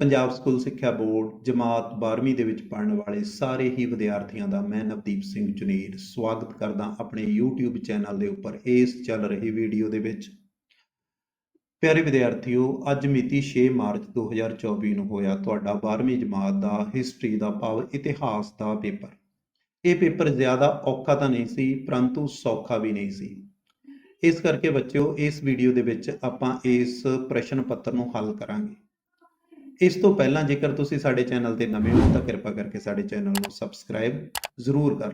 Punjab school ਸਿੱਖਿਆ board ਜਮਾਤ 12ਵੀਂ ਦੇ ਵਿੱਚ ਪੜ੍ਹਨ ਵਾਲੇ ਸਾਰੇ ਹੀ ਵਿਦਿਆਰਥੀਆਂ ਦਾ ਮੈਂ ਨਵਦੀਪ ਸਿੰਘ ਜੁਨੀਰ ਸਵਾਗਤ ਕਰਦਾ ਆਪਣੇ YouTube ਚੈਨਲ ਦੇ ਉੱਪਰ ਇਸ ਚੱਲ ਰਹੀ ਵੀਡੀਓ ਦੇ ਵਿੱਚ। ਪਿਆਰੇ ਵਿਦਿਆਰਥੀਓ, ਅੱਜ ਮਿਤੀ 6 ਮਾਰਚ 2024 ਨੂੰ ਹੋਇਆ ਤੁਹਾਡਾ 12ਵੀਂ ਜਮਾਤ ਦਾ ਹਿਸਟਰੀ ਦਾ ਭਾਵ ਇਤਿਹਾਸ ਦਾ ਪੇਪਰ। ਇਹ ਪੇਪਰ ਜ਼ਿਆਦਾ ਔਖਾ ਤਾਂ ਨਹੀਂ ਸੀ, ਪਰੰਤੂ ਸੌਖਾ ਵੀ ਨਹੀਂ ਸੀ। ਇਸ ਕਰਕੇ ਬੱਚਿਓ, ਇਸ ਵੀਡੀਓ ਦੇ ਵਿੱਚ ਆਪਾਂ ਇਸ ਪ੍ਰਸ਼ਨ ਪੱਤਰ ਨੂੰ ਹੱਲ ਕਰਾਂਗੇ। ਇਸ ਤੋਂ ਪਹਿਲਾਂ ਜੇਕਰ ਤੁਸੀਂ ਸਾਡੇ ਚੈਨਲ ਤੇ ਨਵੇਂ ਹੋ ਤਾਂ ਕਿਰਪਾ ਕਰਕੇ ਸਾਡੇ ਚੈਨਲ ਨੂੰ ਸਬਸਕ੍ਰਾਈਬ ਜ਼ਰੂਰ ਕਰ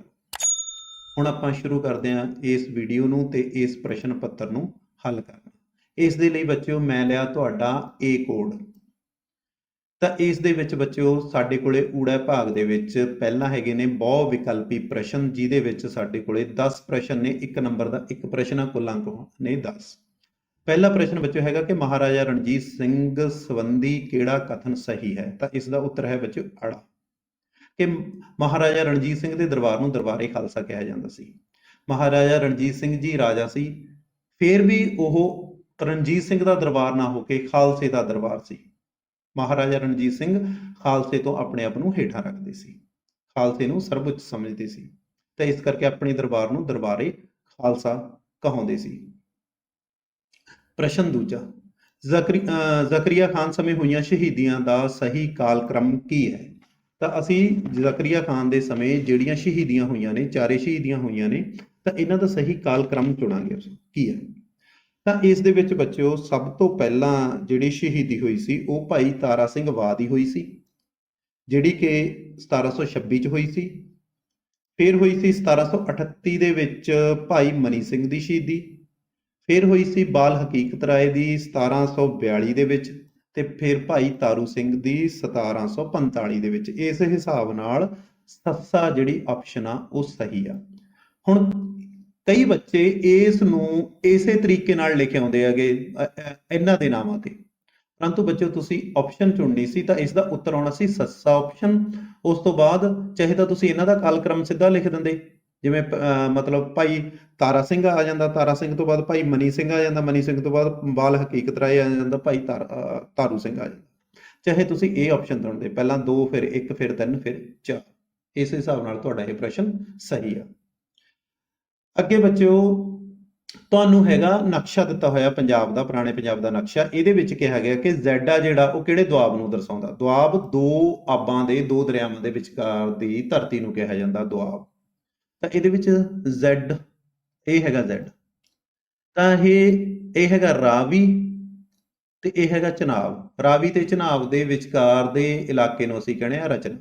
ਹੁਣ ਆਪਾਂ ਸ਼ੁਰੂ ਕਰਦੇ ਹਾਂ ਇਸ ਵੀਡੀਓ ਨੂੰ ਤੇ ਇਸ ਪ੍ਰਸ਼ਨ ਪੱਤਰ ਨੂੰ ਹੱਲ ਕਰਨਾ। ਇਸ ਦੇ ਲਈ ਬੱਚਿਓ, ਮੈਂ ਲਿਆ ਤੁਹਾਡਾ A ਕੋਡ ਤਾਂ ਇਸ ਦੇ ਵਿੱਚ ਬੱਚਿਓ, ਸਾਡੇ ਕੋਲੇ ਊੜਾ ਭਾਗ ਦੇ ਵਿੱਚ ਪਹਿਲਾਂ ਹੈਗੇ ਨੇ ਬਹੁ ਵਿਕਲਪੀ ਪ੍ਰਸ਼ਨ, ਜਿਹਦੇ ਵਿੱਚ ਸਾਡੇ ਕੋਲੇ 10 ਪ੍ਰਸ਼ਨ ਨੇ, ਇੱਕ ਨੰਬਰ ਦਾ ਇੱਕ ਪ੍ਰਸ਼ਨ ਆ, ਕੁੱਲ ਅੰਕ ਨੇ 10 ਪਹਿਲਾ ਪ੍ਰਸ਼ਨ ਬੱਚਿਓ ਹੈਗਾ ਕਿ ਮਹਾਰਾਜਾ ਰਣਜੀਤ ਸਿੰਘ ਸੰਬੰਧੀ ਕਿਹੜਾ ਕਥਨ ਸਹੀ ਹੈ? ਤਾਂ ਇਸ ਦਾ ਉੱਤਰ ਹੈ ਬੱਚਿਓ ਅੜਾ ਕਿ ਮਹਾਰਾਜਾ ਰਣਜੀਤ ਸਿੰਘ ਦੇ ਦਰਬਾਰ ਨੂੰ ਦਰਬਾਰੇ ਖਾਲਸਾ ਕਿਹਾ ਜਾਂਦਾ ਸੀ। ਮਹਾਰਾਜਾ ਰਣਜੀਤ ਸਿੰਘ ਜੀ ਰਾਜਾ ਸੀ। ਫਿਰ ਵੀ ਉਹ ਰਣਜੀਤ ਸਿੰਘ ਦਾ ਦਰਬਾਰ ਨਾ ਹੋ ਕੇ ਖਾਲਸੇ ਦਾ ਦਰਬਾਰ ਸੀ। ਮਹਾਰਾਜਾ ਰਣਜੀਤ ਸਿੰਘ ਖਾਲਸੇ ਤੋਂ ਆਪਣੇ ਆਪ ਨੂੰ ਹੇਠਾਂ ਰੱਖਦੇ ਸੀ। ਖਾਲਸੇ ਨੂੰ ਸਰਵਉੱਚ ਸਮਝਦੇ ਸੀ। ਤੇ ਇਸ ਕਰਕੇ ਆਪਣੇ ਦਰਬਾਰ ਨੂੰ ਦਰਬਾਰੇ ਖਾਲਸਾ ਕਹਾਉਂਦੇ ਸੀ। ਪ੍ਰਸ਼ਨ ਦੂਜਾ, ਜ਼ਕਰੀ ਜ਼ਕਰੀਆ ਖਾਨ ਸਮੇਂ ਹੋਈਆਂ ਸ਼ਹੀਦੀਆਂ ਦਾ ਸਹੀ ਕਾਲਕ੍ਰਮ ਕੀ ਹੈ? ਤਾਂ ਅਸੀਂ ਜ਼ਕਰੀਆ ਖਾਨ ਦੇ ਸਮੇਂ ਜਿਹੜੀਆਂ ਸ਼ਹੀਦੀਆਂ ਹੋਈਆਂ ਨੇ, ਚਾਰੇ ਸ਼ਹੀਦੀਆਂ ਹੋਈਆਂ ਨੇ, ਤਾਂ ਇਹਨਾਂ ਦਾ ਸਹੀ ਕਾਲਕ੍ਰਮ ਚੁਣਾਂਗੇ ਅਸੀਂ, ਕੀ ਹੈ? ਤਾਂ ਇਸ ਦੇ ਵਿੱਚ ਬੱਚਿਓ, ਸਭ ਤੋਂ ਪਹਿਲਾਂ ਜਿਹੜੀ ਸ਼ਹੀਦੀ ਹੋਈ ਸੀ, ਉਹ ਭਾਈ ਤਾਰਾ ਸਿੰਘ ਵਾਦ ਦੀ ਹੋਈ ਸੀ, ਜਿਹੜੀ ਕਿ 1726 ਚ ਹੋਈ ਸੀ, ਫਿਰ ਹੋਈ ਸੀ 1738 ਦੇ ਵਿੱਚ ਭਾਈ ਮਨੀ ਸਿੰਘ ਦੀ ਸ਼ਹੀਦੀ ਫਿਰ ਹੋਈ ਸੀ ਬਾਲ ਹਕੀਕਤ ਰਾਏ ਦੀ 1742 ਦੇ ਵਿੱਚ ਤੇ ਫਿਰ ਭਾਈ ਤਾਰੂ ਸਿੰਘ ਦੀ 1745 ਦੇ ਵਿੱਚ। ਇਸ ਹਿਸਾਬ ਨਾਲ ਸੱਸਾ ਜਿਹੜੀ ਆਪਸ਼ਨ ਆ, ਉਹ ਸਹੀ ਆ। ਹੁਣ ਕਈ ਬੱਚੇ ਇਸ ਨੂੰ ਇਸੇ ਤਰੀਕੇ ਨਾਲ ਲਿਖ ਆਉਂਦੇ ਹੈਗੇ ਇਹਨਾਂ ਦੇ ਨਾਮਾਂ ਤੇ। ਪਰੰਤੂ ਬੱਚਿਓ, ਤੁਸੀਂ ਆਪਸ਼ਨ ਚੁਣਨੀ ਸੀ ਤਾਂ ਇਸ ਦਾ ਉੱਤਰ ਆਉਣਾ ਸੀ ਸੱਸਾ ਆਪਸ਼ਨ ਉਸ ਤੋਂ ਬਾਅਦ, ਚਾਹੇ ਤਾਂ ਤੁਸੀਂ ਇਹਨਾਂ ਦਾ ਕਾਲਕ੍ਰਮ ਸਿੱਧਾ ਲਿਖ ਦਿੰਦੇ। ਜਿਵੇਂ ਮਤਲਬ ਭਾਈ ਤਾਰਾ ਸਿੰਘ ਆ ਜਾਂਦਾ, ਤਾਰਾ ਸਿੰਘ ਤੋਂ ਬਾਅਦ ਭਾਈ ਮਨੀ ਸਿੰਘ ਆ ਜਾਂਦਾ, ਮਨੀ ਸਿੰਘ ਤੋਂ ਬਾਅਦ ਬਾਲ ਹਕੀਕਤ ਰਾਏ ਆ ਜਾਂਦਾ, ਭਾਈ ਤਾਰ- ਤਾਰੂ ਸਿੰਘ ਆ ਜਾਂਦਾ। ਚਾਹੇ ਤੁਸੀਂ ਇਹ ਆਪਸ਼ਨ ਚੁਣਦੇ, ਪਹਿਲਾਂ 2 ਫਿਰ 1 ਫਿਰ 3 ਫਿਰ 4 ਇਸ ਹਿਸਾਬ ਨਾਲ ਤੁਹਾਡਾ ਇਹ ਪ੍ਰਸ਼ਨ ਸਹੀ ਆ। ਅੱਗੇ ਬੱਚਿਓ, ਤੁਹਾਨੂੰ ਹੈਗਾ ਨਕਸ਼ਾ ਦਿੱਤਾ ਹੋਇਆ ਪੰਜਾਬ ਦਾ, ਪੁਰਾਣੇ ਪੰਜਾਬ ਦਾ ਨਕਸ਼ਾ। ਇਹਦੇ ਵਿੱਚ ਕਿਹਾ ਗਿਆ ਕਿ ਜ਼ੈਡਾ ਜਿਹੜਾ, ਉਹ ਕਿਹੜੇ ਦੁਆਬ ਨੂੰ ਦਰਸਾਉਂਦਾ? ਦੁਆਬ ਦੋ ਆਬਾਂ ਦੇ, ਦੋ ਦਰਿਆਵਾਂ ਦੇ ਵਿਚਕਾਰ ਦੀ ਧਰਤੀ ਨੂੰ ਕਿਹਾ ਜਾਂਦਾ ਦੁਆਬ। ਤਾਂ ਇਹਦੇ ਵਿੱਚ Z ਇਹ ਹੈਗਾ Z ਤਾਂ ਇਹ ਇਹ ਹੈਗਾ ਰਾਵੀ ਤੇ ਇਹ ਹੈਗਾ ਚਨਾਬ। ਰਾਵੀ ਤੇ ਚਨਾਬ ਦੇ ਵਿਚਕਾਰ ਦੇ ਇਲਾਕੇ ਨੂੰ ਅਸੀਂ ਕਹਿੰਦੇ ਆ ਰਚਨਾ।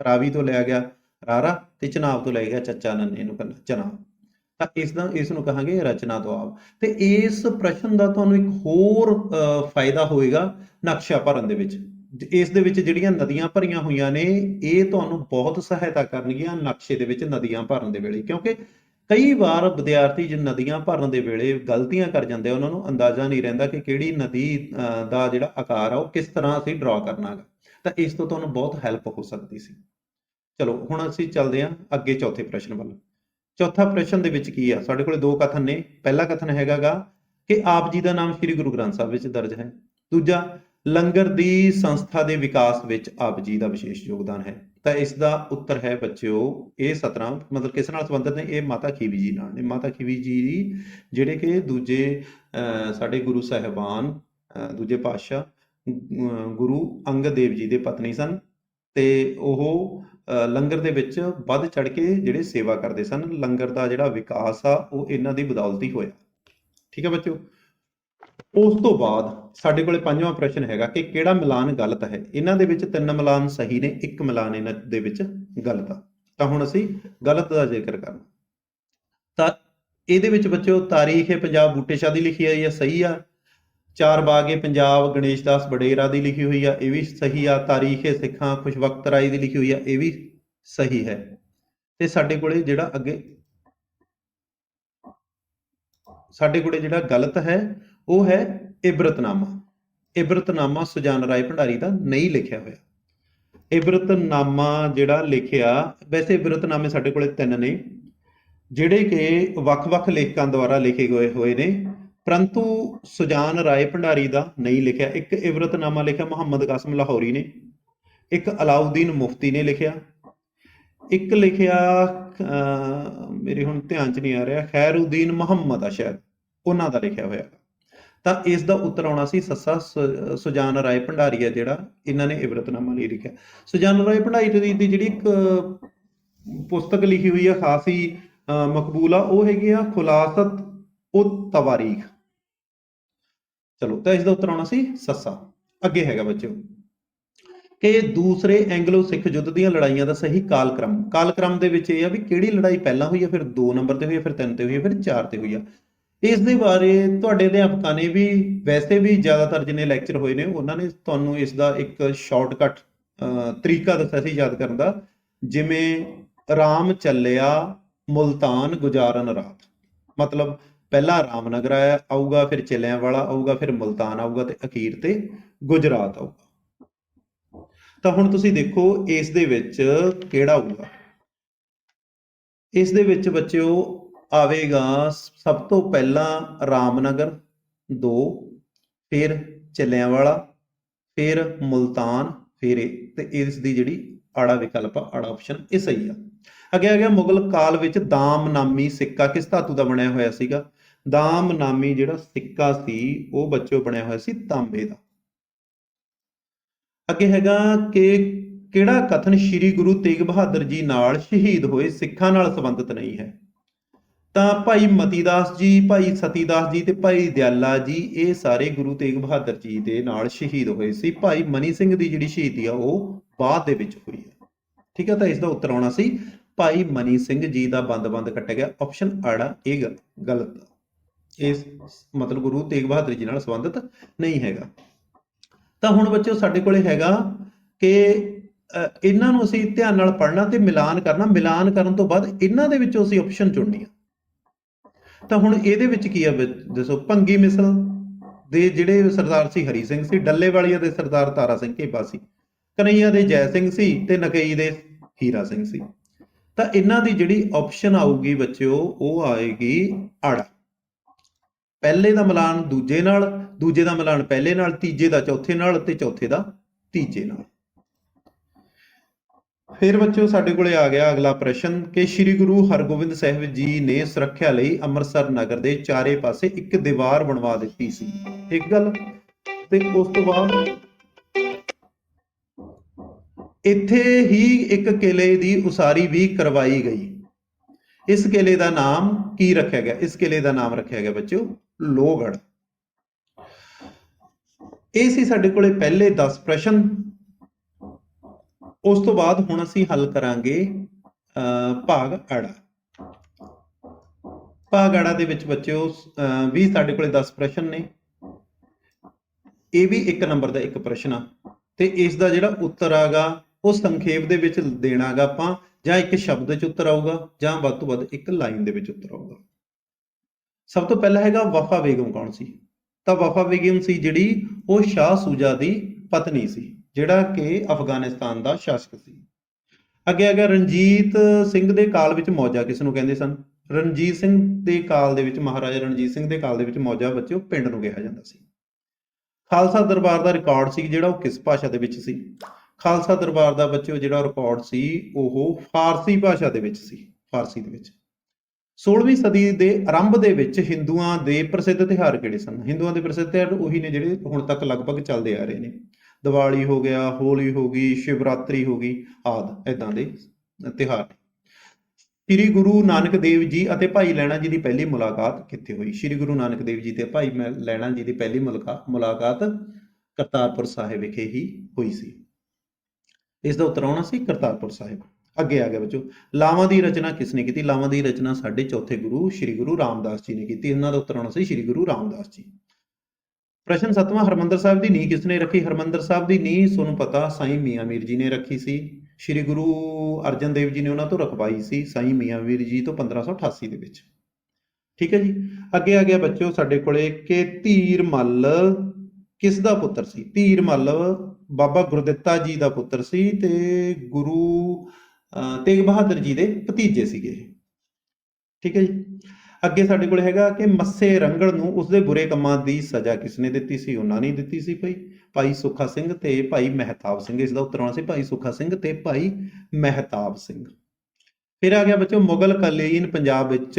ਰਾਵੀ ਤੋਂ ਲਿਆ ਗਿਆ ਰਾਰਾ ਤੇ ਚਨਾਬ ਤੋਂ ਲਿਆ ਗਿਆ ਚੱਚਾ ਨੰਨੇ ਨੂੰ ਕਹਿੰਦਾ ਚਨਾਬ। ਤਾਂ ਇਸ ਦਾ ਇਸ ਨੂੰ ਕਹਾਂਗੇ ਰਚਨਾ ਦੁਆਬ ਤੇ ਇਸ ਪ੍ਰਸ਼ਨ ਦਾ ਤੁਹਾਨੂੰ ਇੱਕ ਹੋਰ ਅ, ਫਾਇਦਾ ਹੋਏਗਾ ਨਕਸ਼ਾ ਭਰਨ ਦੇ ਵਿੱਚ। ਇਸ ਦੇ ਵਿੱਚ ਜਿਹੜੀਆਂ ਨਦੀਆਂ ਭਰੀਆਂ ਹੋਈਆਂ ਨੇ, ਇਹ ਤੁਹਾਨੂੰ ਬਹੁਤ ਸਹਾਇਤਾ ਕਰਨਗੀਆਂ ਨਕਸ਼ੇ ਦੇ ਵਿੱਚ ਨਦੀਆਂ ਭਰਨ ਦੇ ਵੇਲੇ, ਕਿਉਂਕਿ ਕਈ ਵਾਰ ਵਿਦਿਆਰਥੀ ਜੇ ਨਦੀਆਂ ਭਰਨ ਦੇ ਵੇਲੇ ਗਲਤੀਆਂ ਕਰ ਜਾਂਦੇ ਆ, ਉਹਨਾਂ ਨੂੰ ਅੰਦਾਜ਼ਾ ਨਹੀਂ ਰਹਿੰਦਾ ਕਿ ਕਿਹੜੀ ਨਦੀ ਦਾ ਜਿਹੜਾ ਆਕਾਰ ਆ, ਉਹ ਕਿਸ ਤਰ੍ਹਾਂ ਅਸੀਂ ਡਰਾ ਕਰਨਾ ਹੈ ਤਾਂ ਇਸ ਤੋਂ ਤੁਹਾਨੂੰ ਬਹੁਤ ਹੈਲਪ ਹੋ ਸਕਦੀ ਸੀ। ਚਲੋ, ਹੁਣ ਅਸੀਂ ਚੱਲਦੇ ਹਾਂ ਅੱਗੇ ਚੌਥੇ ਪ੍ਰਸ਼ਨ ਵੱਲ। ਚੌਥਾ ਪ੍ਰਸ਼ਨ ਦੇ ਵਿੱਚ ਕੀ ਆ? ਸਾਡੇ ਕੋਲੇ ਦੋ ਕਥਨ ਨੇ। ਪਹਿਲਾ ਕਥਨ ਹੈਗਾਗਾ ਕਿ ਆਪ ਜੀ ਦਾ ਨਾਮ ਸ੍ਰੀ ਗੁਰੂ ਗ੍ਰੰਥ ਸਾਹਿਬ ਵਿੱਚ ਦਰਜ ਹੈ। ਦੂਜਾ ਲੰਗਰ ਦੀ ਸੰਸਥਾ ਦੇ ਵਿਕਾਸ ਵਿੱਚ ਆਪ ਜੀ ਦਾ ਵਿਸ਼ੇਸ਼ ਯੋਗਦਾਨ ਹੈ। ਤਾਂ ਇਸ ਦਾ ਉੱਤਰ ਹੈ ਬੱਚਿਓ, ਇਹ ਸਤਰਾਂ ਮਤਲਬ ਕਿਸ ਨਾਲ ਸੰਬੰਧਿਤ ਨੇ? ਇਹ ਮਾਤਾ ਖੀਵੀ ਜੀ ਨਾਲ ਨੇ। ਮਾਤਾ ਖੀਵੀ ਜੀ ਜਿਹੜੇ ਕਿ ਦੂਜੇ ਸਾਡੇ ਗੁਰੂ ਸਾਹਿਬਾਨ ਦੂਜੇ ਪਾਤਸ਼ਾਹ ਗੁਰੂ ਅੰਗਦ ਦੇਵ ਜੀ ਦੇ ਪਤਨੀ ਸਨ ਤੇ ਉਹ ਲੰਗਰ ਦੇ ਵਿੱਚ ਵੱਧ ਚੜ ਕੇ ਜਿਹੜੇ ਸੇਵਾ ਕਰਦੇ ਸਨ। ਲੰਗਰ ਦਾ ਜਿਹੜਾ ਵਿਕਾਸ ਆ, ਉਹ ਇਹਨਾਂ ਦੀ ਬਦੌਲਤ ਹੀ ਹੋਇਆ। ਠੀਕ ਹੈ ਬੱਚਿਓ? ਉਸ ਤੋਂ ਬਾਅਦ ਸਾਡੇ ਕੋਲੇ ਪੰਜਵਾਂ ਪ੍ਰਸ਼ਨ ਹੈਗਾ ਕਿ ਕਿਹੜਾ ਮਿਲਾਨ ਗਲਤ ਹੈ? ਇਹਨਾਂ ਦੇ ਵਿੱਚ ਤਿੰਨ ਮਿਲਾਨ ਸਹੀ ਨੇ, ਇੱਕ ਮਿਲਾਨ ਇਹਨਾਂ ਦੇ ਵਿੱਚ ਗਲਤ ਆ। ਤਾਂ ਹੁਣ ਅਸੀਂ ਗਲਤ ਦਾ ਜ਼ਿਕਰ ਕਰਨਾ। ਤਾਂ ਇਹਦੇ ਵਿੱਚ ਬੱਚਿਓ, ਤਾਰੀਖ ਹੈ, ਪੰਜਾਬ ਬੂਟੇ ਸ਼ਾਹ ਦੀ ਲਿਖੀ ਹੋਈ ਆ, ਸਹੀ ਆ। ਚਾਰ ਬਾਗੇ ਪੰਜਾਬ ਗਣੇਸ਼ ਦਾਸ ਵਡੇਰਾ ਦੀ ਲਿਖੀ ਹੋਈ ਆ, ਇਹ ਵੀ ਸਹੀ ਆ। ਤਾਰੀਖ ਹੈ, ਸਿੱਖਾਂ ਖੁਸ਼ਵਕਤ ਰਾਏ ਦੀ ਲਿਖੀ ਹੋਈ ਆ, ਇਹ ਵੀ ਸਹੀ ਹੈ। ਤੇ ਸਾਡੇ ਕੋਲੇ ਜਿਹੜਾ ਅੱਗੇ ਸਾਡੇ ਕੋਲੇ ਜਿਹੜਾ ਗਲਤ ਹੈ ਉਹ ਹੈ ਇਬਰਤਨਾਮਾ। ਇਬਰਤਨਾਮਾ ਸੁਜਾਨ ਰਾਏ ਭੰਡਾਰੀ ਦਾ ਨਹੀਂ ਲਿਖਿਆ ਹੋਇਆ। ਇਬਰਤਨਾਮਾ ਜਿਹੜਾ ਲਿਖਿਆ, ਵੈਸੇ ਇਬਰਤਨਾਮੇ ਸਾਡੇ ਕੋਲੇ ਤਿੰਨ ਨੇ, ਜਿਹੜੇ ਕਿ ਵੱਖ-ਵੱਖ ਲੇਖਕਾਂ ਦੁਆਰਾ ਲਿਖੇ ਗਏ ਹੋਏ ਨੇ, ਪਰੰਤੂ ਸੁਜਾਨ ਰਾਏ ਭੰਡਾਰੀ ਦਾ ਨਹੀਂ ਲਿਖਿਆ। ਇੱਕ ਇਬਰਤਨਾਮਾ ਲਿਖਿਆ ਮੁਹੰਮਦ ਕਾਸਮ ਲਾਹੌਰੀ ਨੇ, ਇੱਕ ਅਲਾਉਦੀਨ ਮੁਫਤੀ ਨੇ ਲਿਖਿਆ, ਇੱਕ ਲਿਖਿਆ ਮੇਰੇ ਹੁਣ ਧਿਆਨ ਚ ਨਹੀਂ ਆ ਰਿਹਾ ਖੈਰਉਦੀਨ ਮੁਹੰਮਦ ਆ ਸ਼ਾਇਦ, ਉਹਨਾਂ ਦਾ ਲਿਖਿਆ ਹੋਇਆ। ਤਾਂ ਇਸ ਦਾ ਉੱਤਰ ਆਉਣਾ ਸੀ ਸੱਸਾ ਸੁ- ਸੁਜਾਨ ਰਾਏ ਭੰਡਾਰੀ ਹੈ ਜਿਹੜਾ ਇਹਨਾਂ ਨੇ ਇਬਰਤਨਾਮਾ ਲਈ ਲਿਖਿਆ। ਸੁਜਾਨ ਰਾਏ ਭੰਡਾਰੀ ਦੀ ਜਿਹੜੀ ਇੱਕ ਪੁਸਤਕ ਲਿਖੀ ਹੋਈ ਹੈ ਖਾਸੀ ਅਹ, ਮਕਬੂਲ ਆ ਉਹ ਹੈਗੀ ਆ ਖੁਲਾਸਤ ਉਹ ਤਵਾਰੀਖ। ਚਲੋ ਤਾਂ ਇਸ ਦਾ ਉੱਤਰ ਆਉਣਾ ਸੀ ਸੱਸਾ। ਅੱਗੇ ਹੈਗਾ ਬੱਚਿਓ। ਕਿ ਦੂਸਰੇ ਐਂਗਲੋ ਸਿੱਖ ਯੁੱਧ ਦੀਆਂ ਲੜਾਈਆਂ ਦਾ ਸਹੀ ਕਾਲਕ੍ਰਮ। ਕਾਲਕ੍ਰਮ ਦੇ ਵਿੱਚ ਇਹ ਆ ਵੀ ਕਿਹੜੀ ਲੜਾਈ ਪਹਿਲਾਂ ਹੋਈ ਆ ਫਿਰ 2 ਨੰਬਰ ਤੇ ਹੋਈ ਆ ਫਿਰ 3 ਤੇ ਹੋਈ ਆ ਫਿਰ 4 ਤੇ ਹੋਈ ਆ। ਇਸ ਦੇ ਬਾਰੇ ਤੁਹਾਡੇ ਅਧਿਆਪਕਾਂ ਨੇ ਵੀ, ਵੈਸੇ ਵੀ ਜ਼ਿਆਦਾਤਰ ਜਿੰਨੇ ਲੈਕਚਰ ਹੋਏ ਨੇ, ਉਹਨਾਂ ਨੇ ਤੁਹਾਨੂੰ ਇਸ ਦਾ ਇੱਕ ਸ਼ਾਰਟਕਟ ਤਰੀਕਾ ਦੱਸਿਆ ਸੀ ਯਾਦ ਕਰਨ ਦਾ, ਜਿਵੇਂ ਰਾਮ ਚੱਲਿਆ ਮੁਲਤਾਨ ਗੁਜਾਰਨ ਰਾਤ। ਮਤਲਬ ਪਹਿਲਾ ਰਾਮਨਗਰ ਆਇਆ, ਆਊਗਾ, ਫਿਰ ਚਿਲਿਆਂ ਵਾਲਾ ਆਊਗਾ, ਫਿਰ ਮੁਲਤਾਨ ਆਊਗਾ ਤੇ ਅਖੀਰ ਤੇ ਗੁਜਰਾਤ ਆਊਗਾ। ਤਾਂ ਹੁਣ ਤੁਸੀਂ ਦੇਖੋ ਇਸ ਦੇ ਵਿੱਚ ਕਿਹੜਾ ਆਊਗਾ? ਇਸ ਦੇ ਵਿੱਚ ਬੱਚਿਓ ਆਵੇਗਾ ਸਭ ਤੋਂ ਪਹਿਲਾਂ ਰਾਮਨਗਰ 2 ਫਿਰ ਚਿਲਿਆਂ ਵਾਲਾ ਫਿਰ ਮੁਲਤਾਨ, ਫਿਰ ਤੇ ਇਸ ਦੀ ਜਿਹੜੀ ਆੜਾ ਵਿਕਲਪ ਆ, ਆੜਾ ਆਪਸ਼ਨ ਇਹ ਸਹੀ ਆ। ਅੱਗੇ ਆ ਗਿਆ ਮੁਗਲ ਕਾਲ ਵਿੱਚ ਦਾਮ ਨਾਮੀ ਸਿੱਕਾ, ਕਿਸ ਧਾਤੂ ਦਾ ਬਣਿਆ ਹੋਇਆ ਸੀਗਾ? ਦਾਮ ਨਾਮੀ ਜਿਹੜਾ ਸਿੱਕਾ ਸੀ, ਉਹ ਬੱਚਿਓ ਬਣਿਆ ਹੋਇਆ ਸੀ ਤਾਂਬੇ ਦਾ। ਅੱਗੇ ਹੈਗਾ ਕਿ ਕਿਹੜਾ ਕਥਨ ਸ੍ਰੀ ਗੁਰੂ ਤੇਗ ਬਹਾਦਰ ਜੀ ਨਾਲ ਸ਼ਹੀਦ ਹੋਏ ਸਿੱਖਾਂ ਨਾਲ ਸੰਬੰਧਿਤ ਨਹੀਂ ਹੈ? ਤਾਂ ਭਾਈ ਮਤੀਦਾਸ ਜੀ, ਭਾਈ ਸਤੀਦਾਸ ਜੀ ਤੇ ਭਾਈ ਦਿਆਲਾ ਜੀ, ਇਹ ਸਾਰੇ ਗੁਰੂ ਤੇਗ ਬਹਾਦਰ ਜੀ ਦੇ ਨਾਲ ਸ਼ਹੀਦ ਹੋਏ ਸੀ। ਭਾਈ ਮਨੀ ਸਿੰਘ ਦੀ ਜਿਹੜੀ ਸ਼ਹੀਦੀ ਆ, ਉਹ ਬਾਅਦ ਦੇ ਵਿੱਚ ਹੋਈ ਹੈ ਠੀਕ ਹੈ ਤਾਂ ਇਸ ਦਾ ਉੱਤਰ ਆਉਣਾ ਸੀ। ਭਾਈ ਮਨੀ ਸਿੰਘ ਜੀ ਦਾ ਬੰਦ-ਬੰਦ ਕੱਟਿਆ ਗਿਆ। ਆਪਸ਼ਨ ਆੜਾ ਇਹ ਗਲ- ਗਲਤ ਆ। ਇਸ ਮਤਲਬ ਗੁਰੂ ਤੇਗ ਬਹਾਦਰ ਜੀ ਨਾਲ ਸੰਬੰਧਿਤ ਨਹੀਂ ਹੈਗਾ। ਤਾਂ ਹੁਣ ਬੱਚਿਓ, ਸਾਡੇ ਕੋਲੇ ਹੈਗਾ ਕਿ ਇਹਨਾਂ ਨੂੰ ਅਸੀਂ ਧਿਆਨ ਨਾਲ ਪੜ੍ਹਨਾ ਤੇ ਮਿਲਾਨ ਕਰਨਾ। ਮਿਲਾਨ ਕਰਨ ਤੋਂ ਬਾਅਦ ਇਹਨਾਂ ਦੇ ਵਿੱਚੋਂ ਅਸੀਂ ਆਪਸ਼ਨ ਚੁਣਨੀ ਆ। ਤਾਂ ਹੁਣ ਇਹਦੇ ਵਿੱਚ ਕੀ ਆ ਦੱਸੋ, ਭੰਗੀ ਮਿਸਲ ਦੇ ਜਿਹੜੇ ਸਰਦਾਰ ਸੀ ਹਰੀ ਸਿੰਘ ਸੀ, ਡੱਲੇ ਵਾਲੀਆਂ ਦੇ ਸਰਦਾਰ ਤਾਰਾ ਸਿੰਘ ਘੇਬਾ ਸੀ, ਕਨਈਆ ਦੇ ਜੈ ਸਿੰਘ ਸੀ ਤੇ ਨਕਈ ਦੇ ਹੀਰਾ ਸਿੰਘ ਸੀ। ਤਾਂ ਇਹਨਾਂ ਦੀ ਜਿਹੜੀ ਆਪਸ਼ਨ ਆਊਗੀ ਬੱਚਿਓ, ਉਹ ਆਏਗੀ ਅੜ ਪਹਿਲੇ ਦਾ ਮਿਲਾਨ ਦੂਜੇ ਨਾਲ, ਦੂਜੇ ਦਾ ਮਿਲਾਨ ਪਹਿਲੇ ਨਾਲ, ਤੀਜੇ ਦਾ ਚੌਥੇ ਨਾਲ ਤੇ ਚੌਥੇ ਦਾ ਤੀਜੇ ਨਾਲ। ਫਿਰ ਬੱਚਿਓ, ਸਾਡੇ ਕੋਲੇ ਆ ਗਿਆ ਅਗਲਾ ਪ੍ਰਸ਼ਨ ਕਿ ਸ੍ਰੀ ਗੁਰੂ ਹਰਗੋਬਿੰਦ ਸਾਹਿਬ ਜੀ ਨੇ ਸੁਰੱਖਿਆ ਲਈ ਅੰਮ੍ਰਿਤਸਰ ਨਗਰ ਦੇ ਚਾਰੇ ਪਾਸੇ ਇੱਕ ਦੀਵਾਰ ਬਣਵਾ ਦਿੱਤੀ ਸੀ। ਇੱਕ ਗੱਲ ਤੇ ਉਸ ਤੋਂ ਬਾਅਦ ਇੱਥੇ ਹੀ ਇੱਕ ਕਿਲੇ ਦੀ ਉਸਾਰੀ ਵੀ ਕਰਵਾਈ ਗਈ। ਇਸ ਕਿਲੇ ਦਾ ਨਾਮ ਕੀ ਰੱਖਿਆ ਗਿਆ? ਇਸ ਕਿਲੇ ਦਾ ਨਾਮ ਰੱਖਿਆ ਗਿਆ ਬੱਚਿਓ, ਲੋਹਗੜ੍ਹ। ਇਹ ਸੀ ਸਾਡੇ ਕੋਲੇ ਪਹਿਲੇ 10 ਪ੍ਰਸ਼ਨ। ਉਸ ਤੋਂ ਬਾਅਦ ਹੁਣ ਅਸੀਂ ਹੱਲ ਕਰਾਂਗੇ ਅਹ, ਭਾਗ ਆੜਾ ਭਾਗ ਆੜਾ ਦੇ ਵਿੱਚ ਬੱਚਿਓ ਅਹ, ਵੀ ਸਾਡੇ ਕੋਲੇ 10 ਪ੍ਰਸ਼ਨ ਨੇ। ਇਹ ਵੀ ਇੱਕ ਨੰਬਰ ਦਾ ਇੱਕ ਪ੍ਰਸ਼ਨ ਆ। ਤੇ ਇਸ ਦਾ ਜਿਹੜਾ ਉੱਤਰ ਆਗਾ ਉਹ ਸੰਖੇਪ ਦੇ ਵਿੱਚ ਦੇਣਾਗਾ ਆਪਾਂ ਜਾਂ ਇੱਕ ਸ਼ਬਦ ਚ ਉੱਤਰ ਆਊਗਾ ਜਾਂ ਵੱਧ ਤੋਂ ਵੱਧ ਇੱਕ ਲਾਈਨ ਦੇ ਵਿੱਚ ਉੱਤਰ ਆਊਗਾ। ਸਭ ਤੋਂ ਪਹਿਲਾਂ ਹੈਗਾ ਵਫਾ ਬੇਗਮ ਕੌਣ ਸੀ? ਤਾਂ ਵਫਾ ਬੇਗਮ ਸੀ ਜਿਹੜੀ ਉਹ ਸ਼ਾਹ ਸੂਜਾ ਦੀ ਪਤਨੀ ਸੀ। ਜਿਹੜਾ ਕਿ ਅਫਗਾਨਿਸਤਾਨ ਦਾ ਸ਼ਾਸਕ ਸੀ। ਅੱਗੇ ਆ ਗਿਆ ਰਣਜੀਤ ਸਿੰਘ ਦੇ ਕਾਲ ਵਿੱਚ ਮੌਜਾ, ਕਿਸ ਨੂੰ ਕਹਿੰਦੇ ਸਨ? ਰਣਜੀਤ ਸਿੰਘ ਦੇ ਕਾਲ ਦੇ ਵਿੱਚ, ਮਹਾਰਾਜਾ ਰਣਜੀਤ ਸਿੰਘ ਦੇ ਕਾਲ ਦੇ ਵਿੱਚ ਮੌਜਾ ਬੱਚਿਓ ਪਿੰਡ ਨੂੰ ਕਿਹਾ ਜਾਂਦਾ ਸੀ। ਖਾਲਸਾ ਦਰਬਾਰ ਦਾ ਰਿਕਾਰਡ ਸੀ ਜਿਹੜਾ ਉਹ ਕਿਸ ਭਾਸ਼ਾ ਦੇ ਵਿੱਚ ਸੀ? ਖਾਲਸਾ ਦਰਬਾਰ ਦਾ ਬੱਚਿਓ ਜਿਹੜਾ ਰਿਕਾਰਡ ਸੀ ਉਹ ਫਾਰਸੀ ਭਾਸ਼ਾ ਦੇ ਵਿੱਚ ਸੀ, ਫਾਰਸੀ ਦੇ ਵਿੱਚ। 16ਵੀਂ ਸਦੀ ਦੇ ਆਰੰਭ ਦੇ ਵਿੱਚ ਹਿੰਦੂਆਂ ਦੇ ਪ੍ਰਸਿੱਧ ਤਿਉਹਾਰ ਕਿਹੜੇ ਸਨ? ਹਿੰਦੂਆਂ ਦੇ ਪ੍ਰਸਿੱਧ ਤਿਉਹਾਰ ਉਹੀ ਨੇ ਜਿਹੜੇ ਹੁਣ ਤੱਕ ਲਗਭਗ ਚੱਲਦੇ ਆ ਰਹੇ ਨੇ। ਦੀਵਾਲੀ ਹੋ ਗਿਆ, ਹੋਲੀ ਹੋ ਗਈ, ਸ਼ਿਵਰਾਤਰੀ ਹੋ ਗਈ ਆਦ ਇਦਾਂ ਦੇ ਤਿਉਹਾਰ ਸ੍ਰੀ ਗੁਰੂ ਨਾਨਕ ਦੇਵ ਜੀ ਅਤੇ ਭਾਈ ਲੈਣਾ ਜੀ ਦੀ ਪਹਿਲੀ ਮੁਲਾਕਾਤ ਕਿੱਥੇ ਹੋਈ? ਸ੍ਰੀ ਗੁਰੂ ਨਾਨਕ ਦੇਵ ਜੀ ਤੇ ਭਾਈ ਮੈਂ- ਲੈਣਾ ਜੀ ਦੀ ਪਹਿਲੀ ਮੁਲਾਕਾ- ਮੁਲਾਕਾਤ ਕਰਤਾਰਪੁਰ ਸਾਹਿਬ ਵਿਖੇ ਹੀ ਹੋਈ ਸੀ। ਇਸ ਦਾ ਉੱਤਰ ਆਉਣਾ ਸੀ ਕਰਤਾਰਪੁਰ ਸਾਹਿਬ। ਅੱਗੇ ਆ ਗਿਆ ਬੱਚੋ। ਲਾਵਾਂ ਦੀ ਰਚਨਾ ਕਿਸ ਨੇ ਕੀਤੀ? ਲਾਵਾਂ ਦੀ ਰਚਨਾ ਸਾਡੇ ਚੌਥੇ ਗੁਰੂ ਸ੍ਰੀ ਗੁਰੂ ਰਾਮਦਾਸ ਜੀ ਨੇ ਕੀਤੀ। ਇਹਨਾਂ ਦਾ ਉੱਤਰ ਆਉਣਾ ਸੀ ਸ੍ਰੀ ਗੁਰੂ ਰਾਮਦਾਸ ਜੀ। ਪ੍ਰਸ਼ਨ ਸਤਵਾਂ ਹਰਮੰਦਰ ਸਾਹਿਬ ਦੀ ਨੀਂਹ ਕਿਸ ਰੱਖੀ? ਹਰਮੰਦਰ ਸਾਹਿਬ ਦੀ ਨੀਂਹ ਤੁਹਾਨੂੰ ਪਤਾ ਸਾਈਂ ਮੀਆਂ ਮੀਰ ਜੀ ਨੇ ਰੱਖੀ ਸੀ। ਸ੍ਰੀ ਗੁਰੂ ਅਰਜਨ ਦੇਵ ਜੀ ਨੇ ਉਹਨਾਂ ਤੋਂ ਰਖਵਾਈ ਸੀ ਸਾਈਂ ਮੀਆਂ ਮੀਰ ਜੀ ਤੋਂ 1588 ਦੇ ਵਿੱਚ। ਠੀਕ ਹੈ ਜੀ? ਅੱਗੇ ਆ ਗਿਆ ਬੱਚਿਓ ਸਾਡੇ ਕੋਲੇ ਕਿ ਧੀਰ ਮੱਲ ਕਿਸ ਦਾ ਪੁੱਤਰ ਸੀ? ਧੀਰ ਮੱਲ ਬਾਬਾ ਗੁਰਦਿੱਤਾ ਜੀ ਦਾ ਪੁੱਤਰ ਸੀ ਤੇ ਗੁਰੂ ਅਹ, ਤੇਗ ਬਹਾਦਰ ਜੀ ਦੇ ਭਤੀਜੇ ਸੀਗੇ। ਠੀਕ ਹੈ ਜੀ? ਅੱਗੇ ਸਾਡੇ ਕੋਲ ਹੈਗਾ ਕਿ ਮੱਸੇ ਰੰਗੜ ਨੂੰ ਉਸਦੇ ਬੁਰੇ ਕੰਮਾਂ ਦੀ ਸਜ਼ਾ ਕਿਸਨੇ ਦਿੱਤੀ ਸੀ? ਉਹਨਾਂ ਨੇ ਦਿੱਤੀ ਸੀ ਭਾਈ। ਭਾਈ ਸੁੱਖਾ ਸਿੰਘ ਤੇ ਭਾਈ ਮਹਿਤਾਬ ਸਿੰਘ। ਇਸ ਦਾ ਉੱਤਰ ਆਉਣਾ ਸੀ ਭਾਈ ਸੁੱਖਾ ਸਿੰਘ ਤੇ ਭਾਈ ਮਹਿਤਾਬ ਸਿੰਘ। ਫਿਰ ਆ ਗਿਆ ਬੱਚੋ ਮੁਗਲ ਕਾਲੀਨ ਪੰਜਾਬ ਵਿੱਚ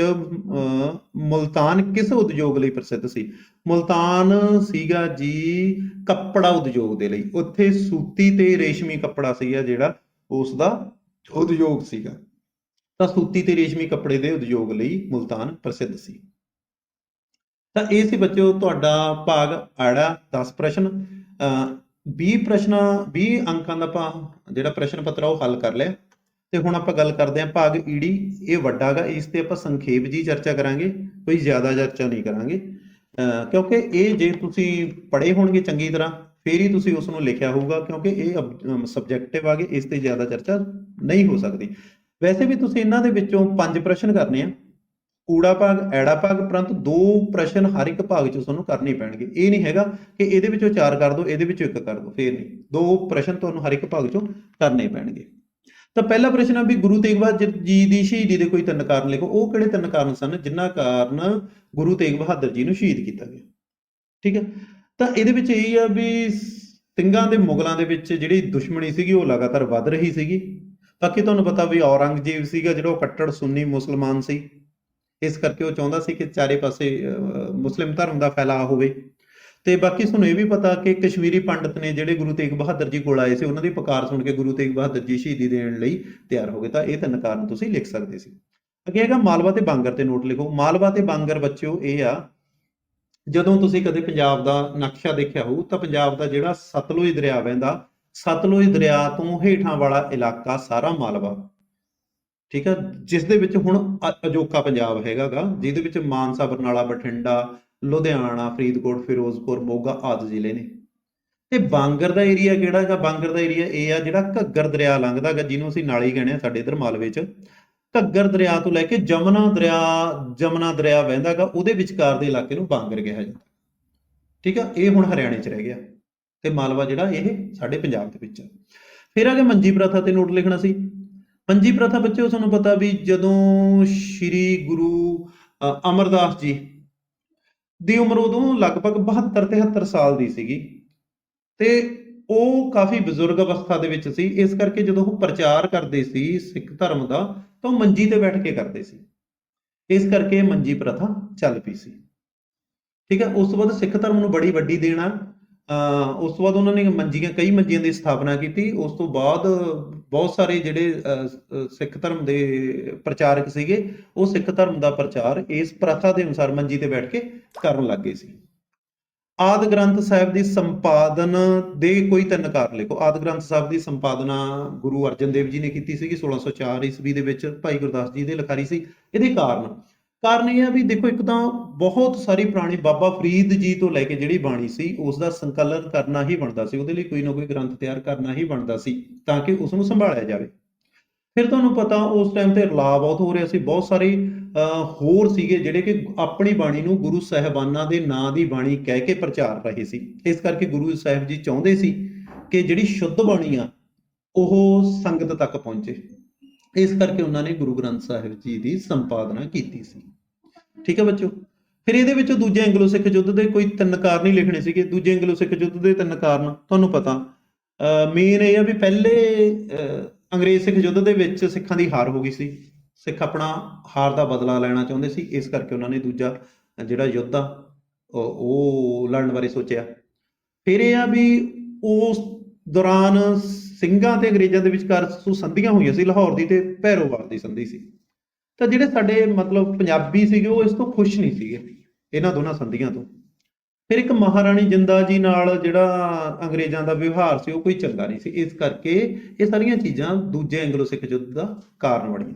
ਮੁਲਤਾਨ ਕਿਸ ਉਦਯੋਗ ਲਈ ਪ੍ਰਸਿੱਧ ਸੀ? ਮੁਲਤਾਨ ਸੀਗਾ ਜੀ ਕੱਪੜਾ ਉਦਯੋਗ ਦੇ ਲਈ। ਉੱਥੇ ਸੂਤੀ ਤੇ ਰੇਸ਼ਮੀ ਕੱਪੜਾ ਸੀਗਾ ਜਿਹੜਾ ਉਸ ਦਾ ਉਦਯੋਗ ਸੀਗਾ। ਤਾਂ ਸੂਤੀ ਤੇ ਰੇਸ਼ਮੀ ਕੱਪੜੇ ਦੇ ਉਦਯੋਗ ਲਈ ਮੁਲਤਾਨ ਪ੍ਰਸਿੱਧ ਸੀ। ਤਾਂ ਇਹ ਸੀ ਬੱਚਿਓ ਤੁਹਾਡਾ ਭਾਗ ਆੜਾ 10 ਪ੍ਰਸ਼ਨ। 20 ਪ੍ਰਸ਼ਨਾਂ 20 ਅੰਕਾਂ ਦਾ ਆਪਾਂ ਜਿਹੜਾ ਪ੍ਰਸ਼ਨ ਪੱਤਰ ਆ ਉਹ ਹੱਲ ਕਰ ਲਿਆ। ਤੇ ਹੁਣ ਆਪਾਂ ਗੱਲ ਕਰਦੇ ਹਾਂ ਭਾਗ ਈੜੀ ਇਹ ਵੱਡਾ ਗਾ, ਇਸ ਤੇ ਆਪਾਂ ਸੰਖੇਪ ਜੀ ਚਰਚਾ ਕਰਾਂਗੇ, ਕੋਈ ਜ਼ਿਆਦਾ ਚਰਚਾ ਨਹੀਂ ਕਰਾਂਗੇ। ਅਹ ਕਿਉਂਕਿ ਇਹ ਜੇ ਤੁਸੀਂ ਪੜ੍ਹੇ ਹੋਣਗੇ ਚੰਗੀ ਤਰ੍ਹਾਂ, ਫੇਰ ਹੀ ਤੁਸੀਂ ਉਸ ਨੂੰ ਲਿਖਿਆ ਹੋਊਗਾ, ਕਿਉਂਕਿ ਇਹ ਸਬਜੈਕਟਿਵ ਆਗੇ ਇਸ ਤੇ ਜ਼ਿਆਦਾ ਚਰਚਾ ਨਹੀਂ ਹੋ ਸਕਦੀ। ਵੈਸੇ ਵੀ ਤੁਸੀਂ ਇਹਨਾਂ ਦੇ ਵਿੱਚੋਂ ਪੰਜ ਪ੍ਰਸ਼ਨ ਕਰਨੇ ਆ। ਕੂੜਾ ਭਾਗ, ਐੜਾ ਭਾਗ ਪਰੰਤੂ ਦੋ ਪ੍ਰਸ਼ਨ ਹਰ ਇੱਕ ਭਾਗ ਚ ਤੁਹਾਨੂੰ ਕਰਨੇ ਪੈਣਗੇ। ਇਹ ਨਹੀਂ ਹੈਗਾ ਕਿ ਇਹਦੇ ਵਿੱਚੋਂ ਚਾਰ ਕਰ ਦਿਓ ਇਹਦੇ ਵਿੱਚੋਂ ਇੱਕ ਕਰ ਦਿਓ ਫੇਰ ਨਹੀਂ। ਦੋ ਪ੍ਰਸ਼ਨ ਤੁਹਾਨੂੰ ਹਰ ਇੱਕ ਭਾਗ ਚੋਂ ਕਰਨੇ ਪੈਣਗੇ। ਤਾਂ ਪਹਿਲਾ ਪ੍ਰਸ਼ਨ ਆ ਵੀ ਗੁਰੂ ਤੇਗ ਬਹਾਦਰ ਜੀ ਦੀ ਸ਼ਹੀਦੀ ਦੇ ਕੋਈ ਤਿੰਨ ਕਾਰਨ ਲਿਖੋ। ਉਹ ਕਿਹੜੇ ਤਿੰਨ ਕਾਰਨ ਸਨ ਜਿਨ੍ਹਾਂ ਕਾਰਨ ਗੁਰੂ ਤੇਗ ਬਹਾਦਰ ਜੀ ਨੂੰ ਸ਼ਹੀਦ ਕੀਤਾ ਗਿਆ? ਠੀਕ ਹੈ ਤਾਂ ਇਹਦੇ ਵਿੱਚ ਇਹ ਆ ਵੀ ਸਿੰਘਾਂ ਦੇ ਮੁਗਲਾਂ ਦੇ ਵਿੱਚ ਜਿਹੜੀ ਦੁਸ਼ਮਣੀ ਸੀਗੀ ਉਹ ਲਗਾਤਾਰ ਵੱਧ ਰਹੀ ਸੀਗੀ। ਬਾਕੀ ਤੁਹਾਨੂੰ ਪਤਾ ਵੀ ਔਰੰਗਜ਼ੇਬ ਸੀਗਾ ਜਿਹੜਾ ਉਹ ਕੱਟੜ ਸੁੰਨੀ ਮੁਸਲਮਾਨ ਸੀ? ਇਸ ਕਰਕੇ ਉਹ ਚਾਹੁੰਦਾ ਸੀ ਕਿ ਚਾਰੇ ਪਾਸੇ ਮੁਸਲਿਮ ਧਰਮ ਦਾ ਫੈਲਾਅ ਹੋਵੇ। ਤੇ ਬਾਕੀ ਤੁਹਾਨੂੰ ਇਹ ਵੀ ਪਤਾ ਕਿ ਕਸ਼ਮੀਰੀ ਪੰਡਤ ਨੇ ਜਿਹੜੇ ਗੁਰੂ ਤੇਗ ਬਹਾਦਰ ਜੀ ਕੋਲ ਆਏ ਸੀ, ਉਹਨਾਂ ਦੀ ਪੁਕਾਰ ਸੁਣ ਕੇ ਗੁਰੂ ਤੇਗ ਬਹਾਦਰ ਜੀ ਸ਼ਹੀਦੀ ਦੇਣ ਲਈ ਤਿਆਰ ਹੋ ਗਏ। ਤਾਂ ਇਹ ਤਿੰਨ ਕਾਰਨ ਤੁਸੀਂ ਲਿਖ ਸਕਦੇ ਸੀ। ਅੱਗੇ ਹੈਗਾ ਮਾਲਵਾ ਤੇ ਬਾਂਗਰ ਤੇ ਨੋਟ ਲਿਖੋ। ਮਾਲਵਾ ਤੇ ਬਾਂਗਰ ਬੱਚਿਓ, ਇਹ ਆ, ਜਦੋਂ ਤੁਸੀਂ ਕਦੇ ਪੰਜਾਬ ਦਾ ਨਕਸ਼ਾ ਦੇਖਿਆ ਹੋਊ, ਤਾਂ ਪੰਜਾਬ ਦਾ ਜਿਹੜਾ ਸਤਲੁਜ ਦਰਿਆ ਵਹਿੰਦਾ ਸਤਲੁਜ ਦਰਿਆ ਤੋਂ ਹੇਠਾਂ ਵਾਲਾ ਇਲਾਕਾ ਸਾਰਾ ਮਾਲਵਾ। ਠੀਕ ਆ? ਜਿਸ ਦੇ ਵਿੱਚ ਹੁਣ ਅਜੋਕਾ ਪੰਜਾਬ ਹੈਗਾਗਾ, ਜਿਹਦੇ ਵਿੱਚ ਮਾਨਸਾ, ਬਰਨਾਲਾ, ਬਠਿੰਡਾ, ਲੁਧਿਆਣਾ, ਫਰੀਦਕੋਟ, ਫਿਰੋਜ਼ਪੁਰ, ਮੋਗਾ ਆਦਿ ਜ਼ਿਲ੍ਹੇ ਨੇ। ਤੇ ਬਾਂਗਰ ਦਾ ਏਰੀਆ ਕਿਹੜਾ ਹੈਗਾ? ਬਾਂਗਰ ਦਾ ਏਰੀਆ ਇਹ ਆ ਜਿਹੜਾ ਘੱਗਰ ਦਰਿਆ ਲੰਘਦਾ ਹੈਗਾ ਜਿਹਨੂੰ ਅਸੀਂ ਨਾਲੀ ਕਹਿੰਦੇ ਆ ਸਾਡੇ ਇਧਰ ਮਾਲਵੇ 'ਚ। ਘੱਗਰ ਦਰਿਆ ਤੋਂ ਲੈ ਕੇ ਜਮਨਾ ਦਰਿਆ ਜਮਨਾ ਦਰਿਆ ਵਹਿੰਦਾ ਵਹਿੰਦਾਗਾ, ਉਹਦੇ ਵਿਚਕਾਰ ਦੇ ਇਲਾਕੇ ਨੂੰ ਬਾਂਗਰ ਕਿਹਾ ਜਾਂਦਾ। ਠੀਕ ਆ? ਇਹ ਹੁਣ ਹਰਿਆਣੇ 'ਚ ਰਹਿ ਗਿਆ। ਤੇ ਮਾਲਵਾ ਜਿਹੜਾ ਇਹ ਸਾਡੇ ਪੰਜਾਬ ਦੇ ਵਿੱਚ ਆ। ਫਿਰ ਆ ਗਿਆ ਮੰਜੀ ਪ੍ਰਥਾ ਤੇ ਨੋਟ ਲਿਖਣਾ ਸੀ। ਮੰਜੀ ਪ੍ਰਥਾ ਬੱਚਿਓ ਤੁਹਾਨੂੰ ਪਤਾ ਵੀ ਜਦੋਂ ਸ੍ਰੀ ਗੁਰੂ ਅਮਰਦਾਸ ਜੀ ਦੀ ਉਮਰ ਉਦੋਂ ਲਗਭਗ 72 73 ਸਾਲ ਦੀ ਸੀਗੀ ਤੇ ਉਹ ਕਾਫੀ ਬਜ਼ੁਰਗ ਅਵਸਥਾ ਦੇ ਵਿੱਚ ਸੀ। ਇਸ ਕਰਕੇ ਜਦੋਂ ਉਹ ਪ੍ਰਚਾਰ ਕਰਦੇ ਸੀ ਸਿੱਖ ਧਰਮ ਦਾ, ਤਾਂ ਉਹ ਮੰਜੀ ਤੇ ਬੈਠ ਕੇ ਕਰਦੇ ਸੀ। ਇਸ ਕਰਕੇ ਮੰਜੀ ਪ੍ਰਥਾ ਚੱਲ ਪਈ ਸੀ। ਠੀਕ ਹੈ ਉਸ ਤੋਂ ਬਾਅਦ ਸਿੱਖ ਧਰਮ ਨੂੰ ਬੜੀ ਵੱਡੀ ਦੇਣਾ ਅਹ ਉਸ ਤੋਂ ਬਾਅਦ ਉਹਨਾਂ ਨੇ ਮੰਜੀਆਂ ਕਈ ਮੰਜੀਆਂ ਦੀ ਸਥਾਪਨਾ ਕੀਤੀ। ਉਸ ਤੋਂ ਬਾਅਦ ਬਹੁਤ ਸਾਰੇ ਜਿਹੜੇ ਅਹ, ਸਿੱਖ ਧਰਮ ਦੇ ਪ੍ਰਚਾਰਕ ਸੀਗੇ ਉਹ ਸਿੱਖ ਧਰਮ ਦਾ ਪ੍ਰਚਾਰ ਇਸ ਪ੍ਰਥਾ ਦੇ ਅਨੁਸਾਰ ਮੰਜੀ ਤੇ ਬੈਠ ਕੇ ਕਰਨ ਲੱਗ ਗਏ ਸੀ। ਆਦ ਗ੍ਰੰਥ ਸਾਹਿਬ ਦੀ ਸੰਪਾਦਨ ਦੇ ਕੋਈ ਤਿੰਨ ਕਾਰ ਲਿਖੋ। ਆਦ ਗ੍ਰੰਥ ਸਾਹਿਬ ਦੀ ਸੰਪਾਦਨਾ ਗੁਰੂ ਅਰਜਨ ਦੇਵ ਜੀ ਨੇ ਕੀਤੀ ਸੀਗੀ 1604 ਈਸਵੀ ਦੇ ਵਿੱਚ ਭਾਈ ਗੁਰਦਾਸ ਜੀ ਦੇ ਲਿਖਾਰੀ ਸੀ। ਇਹਦੇ ਕਾਰਨ ਕਾਰਨ ਇਹ ਆ ਵੀ ਦੇਖੋ ਇੱਕ ਤਾਂ ਬਹੁਤ ਸਾਰੀ ਪੁਰਾਣੀ ਬਾਬਾ ਫਰੀਦ ਜੀ ਤੋਂ ਲੈ ਕੇ ਜਿਹੜੀ ਬਾਣੀ ਸੀ ਉਸ ਦਾ ਸੰਕਲਨ ਕਰਨਾ ਹੀ ਬਣਦਾ ਸੀ ਉਹਦੇ ਲਈ ਕੋਈ ਨਾ ਕੋਈ ਗ੍ਰੰਥ ਤਿਆਰ ਕਰਨਾ ਹੀ ਬਣਦਾ ਸੀ ਤਾਂ ਕਿ ਉਸ ਨੂੰ ਸੰਭਾਲਿਆ ਜਾਵੇ। ਫਿਰ ਤੁਹਾਨੂੰ ਪਤਾ ਉਸ ਟਾਈਮ ਤੇ ਰਲਾ ਬਹੁਤ ਹੋ ਰਿਹਾ ਸੀ ਬਹੁਤ ਸਾਰੇ ਅਹ, ਹੋਰ ਸੀਗੇ ਜਿਹੜੇ ਕਿ ਆਪਣੀ ਬਾਣੀ ਨੂੰ ਗੁਰੂ ਸਾਹਿਬਾਨਾਂ ਦੇ ਨਾਂ ਦੀ ਬਾਣੀ ਕਹਿ ਕੇ ਪ੍ਰਚਾਰ ਰਹੇ ਸੀ। ਇਸ ਕਰਕੇ ਗੁਰੂ ਸਾਹਿਬ ਜੀ ਚਾਹੁੰਦੇ ਸੀ ਕਿ ਜਿਹੜੀ ਸ਼ੁੱਧ ਬਾਣੀ ਆ ਉਹ ਸੰਗਤ ਤੱਕ ਪਹੁੰਚੇ। ਇਸ ਕਰਕੇ ਉਹਨਾਂ ਨੇ ਗੁਰੂ ਗ੍ਰੰਥ ਸਾਹਿਬ ਜੀ ਦੀ ਸੰਪਾਦਨਾ ਕੀਤੀ ਸੀ। ਠੀਕ ਹੈ ਬੱਚੋ ਫਿਰ ਇਹਦੇ ਵਿੱਚੋਂ ਦੂਜੇ ਐਂਗਲੋ ਸਿੱਖ ਯੁੱਧ ਦੇ ਕੋਈ ਤਿੰਨ ਕਾਰਨ ਹੀ ਲਿਖਣੇ ਸੀਗੇ। ਦੂਜੇ ਐਂਗਲੋ ਸਿੱਖ ਯੁੱਧ ਦੇ ਤਿੰਨ ਕਾਰਨ ਤੁਹਾਨੂੰ ਪਤਾ। ਮੇਨ ਇਹ ਆ ਵੀ ਪਹਿਲੇ ਅਹ, ਅੰਗਰੇਜ਼ ਸਿੱਖ ਯੁੱਧ ਦੇ ਵਿੱਚ ਸਿੱਖਾਂ ਦੀ ਹਾਰ ਹੋ ਗਈ ਸੀ। ਸਿੱਖ ਆਪਣਾ ਹਾਰ ਦਾ ਬਦਲਾ ਲੈਣਾ ਚਾਹੁੰਦੇ ਸੀ। ਇਸ ਕਰਕੇ ਉਹਨਾਂ ਨੇ ਦੂਜਾ ਜਿਹੜਾ ਯੁੱਧ ਆ ਉਹ ਲੜਨ ਬਾਰੇ ਸੋਚਿਆ। ਫਿਰ ਇਹ ਆ ਵੀ ਉਸ ਦੌਰਾਨ ਸਿੰਘਾਂ ਤੇ ਅੰਗਰੇਜ਼ਾਂ ਦੇ ਵਿਚਕਾਰ ਸੋ, ਸੰਧੀਆਂ ਹੋਈਆਂ ਸੀ, ਲਾਹੌਰ ਦੀ ਤੇ ਭੈਰੋਵਾਲ ਦੀ ਸੰਧੀ ਸੀ। ਤਾਂ ਜਿਹੜੇ ਸਾਡੇ ਮਤਲਬ ਪੰਜਾਬੀ ਸੀਗੇ, ਉਹ ਇਸ ਤੋਂ ਖੁਸ਼ ਨਹੀਂ ਸੀਗੇ, ਇਹਨਾਂ ਦੋਨਾਂ ਸੰਧੀਆਂ ਤੋਂ। ਫਿਰ ਇੱਕ ਮਹਾਰਾਣੀ ਜਿੰਦਾ ਜੀ ਨਾਲ ਜਿਹੜਾ ਅੰਗਰੇਜ਼ਾਂ ਦਾ ਵਿਵਹਾਰ ਸੀ, ਉਹ ਕੋਈ ਚੰਗਾ ਨਹੀਂ ਸੀ। ਇਸ ਕਰਕੇ ਇਹ ਸਾਰੀਆਂ ਚੀਜ਼ਾਂ ਦੂਜੇ ਐਂਗਲੋ ਸਿੱਖ ਯੁੱਧ ਦਾ ਕਾਰਨ ਬਣੀਆਂ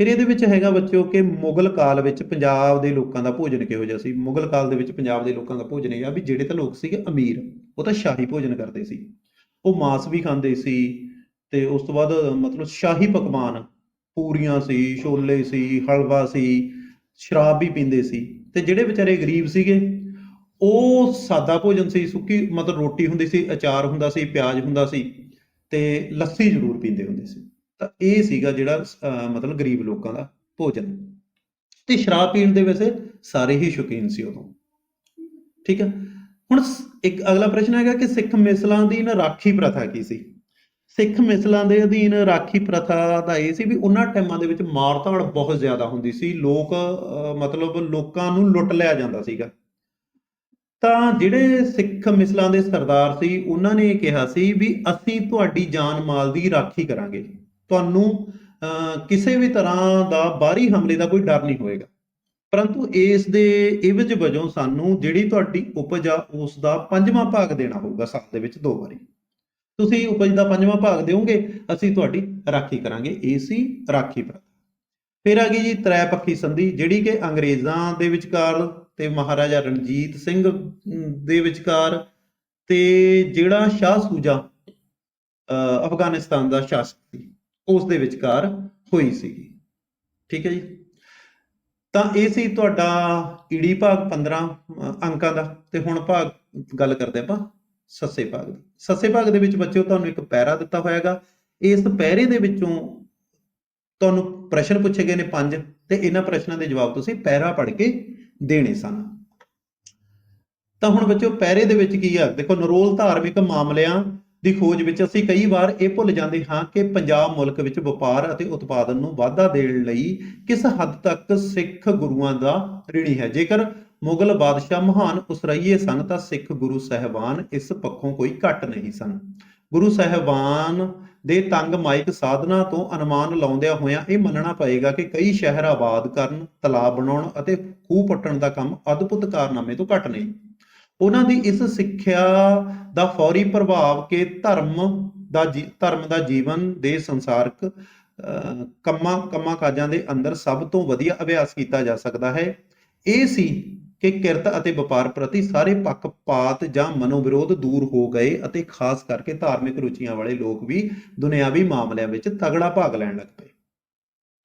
ਫਿਰ ਇਹਦੇ ਵਿੱਚ ਹੈਗਾ ਬੱਚਿਓ ਕਿ ਮੁਗਲ ਕਾਲ ਵਿੱਚ ਪੰਜਾਬ ਦੇ ਲੋਕਾਂ ਦਾ ਭੋਜਨ ਕਿਹੋ ਜਿਹਾ ਸੀ? ਮੁਗਲ ਕਾਲ ਦੇ ਵਿੱਚ ਪੰਜਾਬ ਦੇ ਲੋਕਾਂ ਦਾ ਭੋਜਨ ਇਹ ਆ ਵੀ ਜਿਹੜੇ ਤਾਂ ਲੋਕ ਸੀਗੇ ਅਮੀਰ, ਉਹ ਤਾਂ ਸ਼ਾਹੀ ਭੋਜਨ ਕਰਦੇ ਸੀ। ਉਹ ਮਾਸ ਵੀ ਖਾਂਦੇ ਸੀ ਤੇ ਉਸ ਤੋਂ ਬਾਅਦ ਮਤਲਬ ਸ਼ਾਹੀ ਪਕਵਾਨ ਪੂਰੀਆਂ ਸੀ, ਛੋਲੇ ਸੀ, ਹਲਵਾ ਸੀ, ਸ਼ਰਾਬ ਵੀ ਪੀਂਦੇ ਸੀ। ਤੇ ਜਿਹੜੇ ਵਿਚਾਰੇ ਗਰੀਬ ਸੀਗੇ, ਉਹ ਸਾਦਾ ਭੋਜਨ ਸੀ, ਸੁੱਕੀ ਮਤਲਬ ਰੋਟੀ ਹੁੰਦੀ ਸੀ, ਅਚਾਰ ਹੁੰਦਾ ਸੀ, ਪਿਆਜ਼ ਹੁੰਦਾ ਸੀ ਤੇ ਲੱਸੀ ਜ਼ਰੂਰ ਪੀਂਦੇ ਹੁੰਦੇ ਸੀ। ਤਾਂ ਇਹ ਸੀਗਾ ਜਿਹੜਾ ਮਤਲਬ ਗਰੀਬ ਲੋਕਾਂ ਦਾ ਭੋਜਨ। ਤੇ ਸ਼ਰਾਬ ਪੀਣ ਦੇ ਵੈਸੇ ਸਾਰੇ ਹੀ ਸ਼ੌਕੀਨ ਸੀ ਉਦੋਂ। ਠੀਕ ਹੈ ਹੁਣ ਇੱਕ ਅਗਲਾ ਪ੍ਰਸ਼ਨ ਹੈਗਾ ਕਿ ਸਿੱਖ ਮਿਸਲਾਂ ਦੀ ਰਾਖੀ ਪ੍ਰਥਾ ਕੀ ਸੀ? ਸਿੱਖ ਮਿਸਲਾਂ ਦੇ ਅਧੀਨ ਰਾਖੀ ਪ੍ਰਥਾ ਦਾ ਇਹ ਸੀ ਵੀ ਉਹਨਾਂ ਟਾਈਮਾਂ ਦੇ ਵਿੱਚ ਮਾਰ ਧਾੜ ਬਹੁਤ ਜ਼ਿਆਦਾ ਹੁੰਦੀ ਸੀ ਲੋਕ ਮਤਲਬ ਲੋਕਾਂ ਨੂੰ ਲੁੱਟ ਲਿਆ ਜਾਂਦਾ ਸੀਗਾ। ਤਾਂ ਜਿਹੜੇ ਸਿੱਖ ਮਿਸਲਾਂ ਦੇ ਸਰਦਾਰ ਸੀ ਉਹਨਾਂ ਨੇ ਇਹ ਕਿਹਾ ਸੀ ਵੀ ਅਸੀਂ ਤੁਹਾਡੀ ਜਾਨ ਮਾਲ ਦੀ ਰਾਖੀ ਕਰਾਂਗੇ। ਤੁਹਾਨੂੰ ਅਹ, ਕਿਸੇ ਵੀ ਤਰ੍ਹਾਂ ਦਾ ਬਾਹਰੀ ਹਮਲੇ ਦਾ ਕੋਈ ਡਰ ਨਹੀਂ ਹੋਏਗਾ। ਪਰੰਤੂ ਇਸ ਦੇ ਇਵਜ ਵਜੋਂ ਸਾਨੂੰ ਜਿਹੜੀ ਤੁਹਾਡੀ ਉਪਜ ਆ ਉਸ ਦਾ ਪੰਜਵਾਂ ਭਾਗ ਦੇਣਾ ਹੋਊਗਾ ਸਾਲ ਦੇ ਵਿੱਚ ਦੋ ਵਾਰੀ। ਤੁਸੀਂ ਉਪਜ ਦਾ ਪੰਜਵਾਂ ਭਾਗ ਦਿਓਗੇ ਅਸੀਂ ਤੁਹਾਡੀ ਰਾਖੀ ਕਰਾਂਗੇ। ਇਹ ਸੀ ਰਾਖੀ ਪ੍ਰਥਾ। ਫਿਰ ਆ ਗਈ ਜੀ ਤ੍ਰੈ ਪੱਖੀ ਸੰਧੀ ਜਿਹੜੀ ਕਿ ਅੰਗਰੇਜ਼ਾਂ ਦੇ ਵਿਚਕਾਰ ਤੇ ਮਹਾਰਾਜਾ ਰਣਜੀਤ ਸਿੰਘ ਦੇ ਵਿਚਕਾਰ ਤੇ ਜਿਹੜਾ ਸ਼ਾਹ ਸੂਜਾ ਅਹ, ਅਫਗਾਨਿਸਤਾਨ ਦਾ ਸ਼ਾਸਕ ਸੀ ਉਸ ਦੇ ਵਿਚਕਾਰ ਹੋਈ ਸੀਗੀ। ਠੀਕ ਹੈ ਜੀ? ਤਾਂ ਇਹ ਸੀ ਤੁਹਾਡਾ ਈੜੀ ਭਾਗ 15 ਅੰਕਾਂ ਦਾ। ਤੇ ਹੁਣ ਭਾਗ ਗੱਲ ਕਰਦੇ ਆਪਾਂ ਸੱਸੇ ਭਾਗ ਦੀ। ਸੱਸੇ ਭਾਗ ਦੇ ਵਿੱਚ ਬੱਚਿਓ, ਤੁਹਾਨੂੰ ਇੱਕ ਪੈਰਾ ਦਿੱਤਾ ਹੋਇਆਗਾ। ਇਸ ਪੈਰੇ ਦੇ ਵਿੱਚੋਂ ਤੁਹਾਨੂੰ ਪ੍ਰਸ਼ਨ ਪੁੱਛੇ ਗਏ ਨੇ ਪੰਜ। ਤੇ ਇਹਨਾਂ ਪ੍ਰਸ਼ਨਾਂ ਦੇ ਜਵਾਬ ਤੁਸੀਂ ਪੈਰਾ ਪੜ੍ਹ ਕੇ ਦੇਣੇ ਸਨ। ਤਾਂ ਹੁਣ ਬੱਚਿਓ, ਪੈਰੇ ਦੇ ਵਿੱਚ ਕੀ ਆ? ਦੇਖੋ, ਨਰੋਲ ਧਾਰਮਿਕ ਮਾਮਲਿਆਂ ਦੀ ਖੋਜ ਵਿੱਚ ਅਸੀਂ ਕਈ ਵਾਰ ਇਹ ਭੁੱਲ ਜਾਂਦੇ ਹਾਂ ਕਿ ਪੰਜਾਬ ਮੁਲਕ ਵਿੱਚ ਵਪਾਰ ਅਤੇ ਉਤਪਾਦਨ ਨੂੰ ਵਾਧਾ ਦੇਣ ਲਈ ਕਿਸ ਹੱਦ ਤੱਕ ਸਿੱਖ ਗੁਰੂਆਂ ਦਾ ਰਿਣੀ ਹੈ। ਜੇਕਰ ਮੁਗਲ ਬਾਦਸ਼ਾਹ ਮਹਾਨ ਉਸਰਈਏ ਸਨ, ਤਾਂ ਸਿੱਖ ਗੁਰੂ ਸਹਿਬਾਨ ਇਸ ਪੱਖੋਂ ਕੋਈ ਘੱਟ ਨਹੀਂ ਸਨ। ਗੁਰੂ ਸਹਿਬਾਨ ਦੇ ਤੰਗ ਮਾਇਕ ਸਾਧਨਾ ਤੋਂ ਅਨੁਮਾਨ ਲਾਉਂਦਿਆਂ ਹੋਇਆਂ ਇਹ ਮੰਨਣਾ ਪਏਗਾ ਕਿ ਕਈ ਸ਼ਹਿਰ ਆਬਾਦ ਕਰਨ, ਤਲਾਬ ਬਣਾਉਣ ਅਤੇ ਖੂਹ ਪੱਟਣ ਦਾ ਕੰਮ ਅਦਭੁਤ ਕਾਰਨਾਮੇ ਤੋਂ ਘੱਟ ਨਹੀਂ। ਉਹਨਾਂ ਦੀ ਇਸ ਸਿੱਖਿਆ ਦਾ ਫੌਰੀ ਪ੍ਰਭਾਵ ਕੇ ਧਰਮ ਦਾ ਜੀ- ਧਰਮ ਦਾ ਜੀਵਨ ਦੇ ਸੰਸਾਰਕ ਕੰਮਾਂ ਕੰਮਾਂ ਕਾਜਾਂ ਦੇ ਅੰਦਰ ਸਭ ਤੋਂ ਵਧੀਆ ਅਭਿਆਸ ਕੀਤਾ ਜਾ ਸਕਦਾ ਹੈ। ਇਹ ਸੀ ਕਿ ਕਿਰਤ ਅਤੇ ਵਪਾਰ ਪ੍ਰਤੀ ਸਾਰੇ ਪੱਖਪਾਤ ਜਾਂ ਮਨੋਵਿਰੋਧ ਦੂਰ ਹੋ ਗਏ ਅਤੇ ਖਾਸ ਕਰਕੇ ਧਾਰਮਿਕ ਰੁਚੀਆਂ ਵਾਲੇ ਲੋਕ ਵੀ ਦੁਨਿਆਵੀ ਮਾਮਲਿਆਂ ਵਿੱਚ ਤਗੜਾ ਭਾਗ ਲੈਣ ਲੱਗ ਪਏ।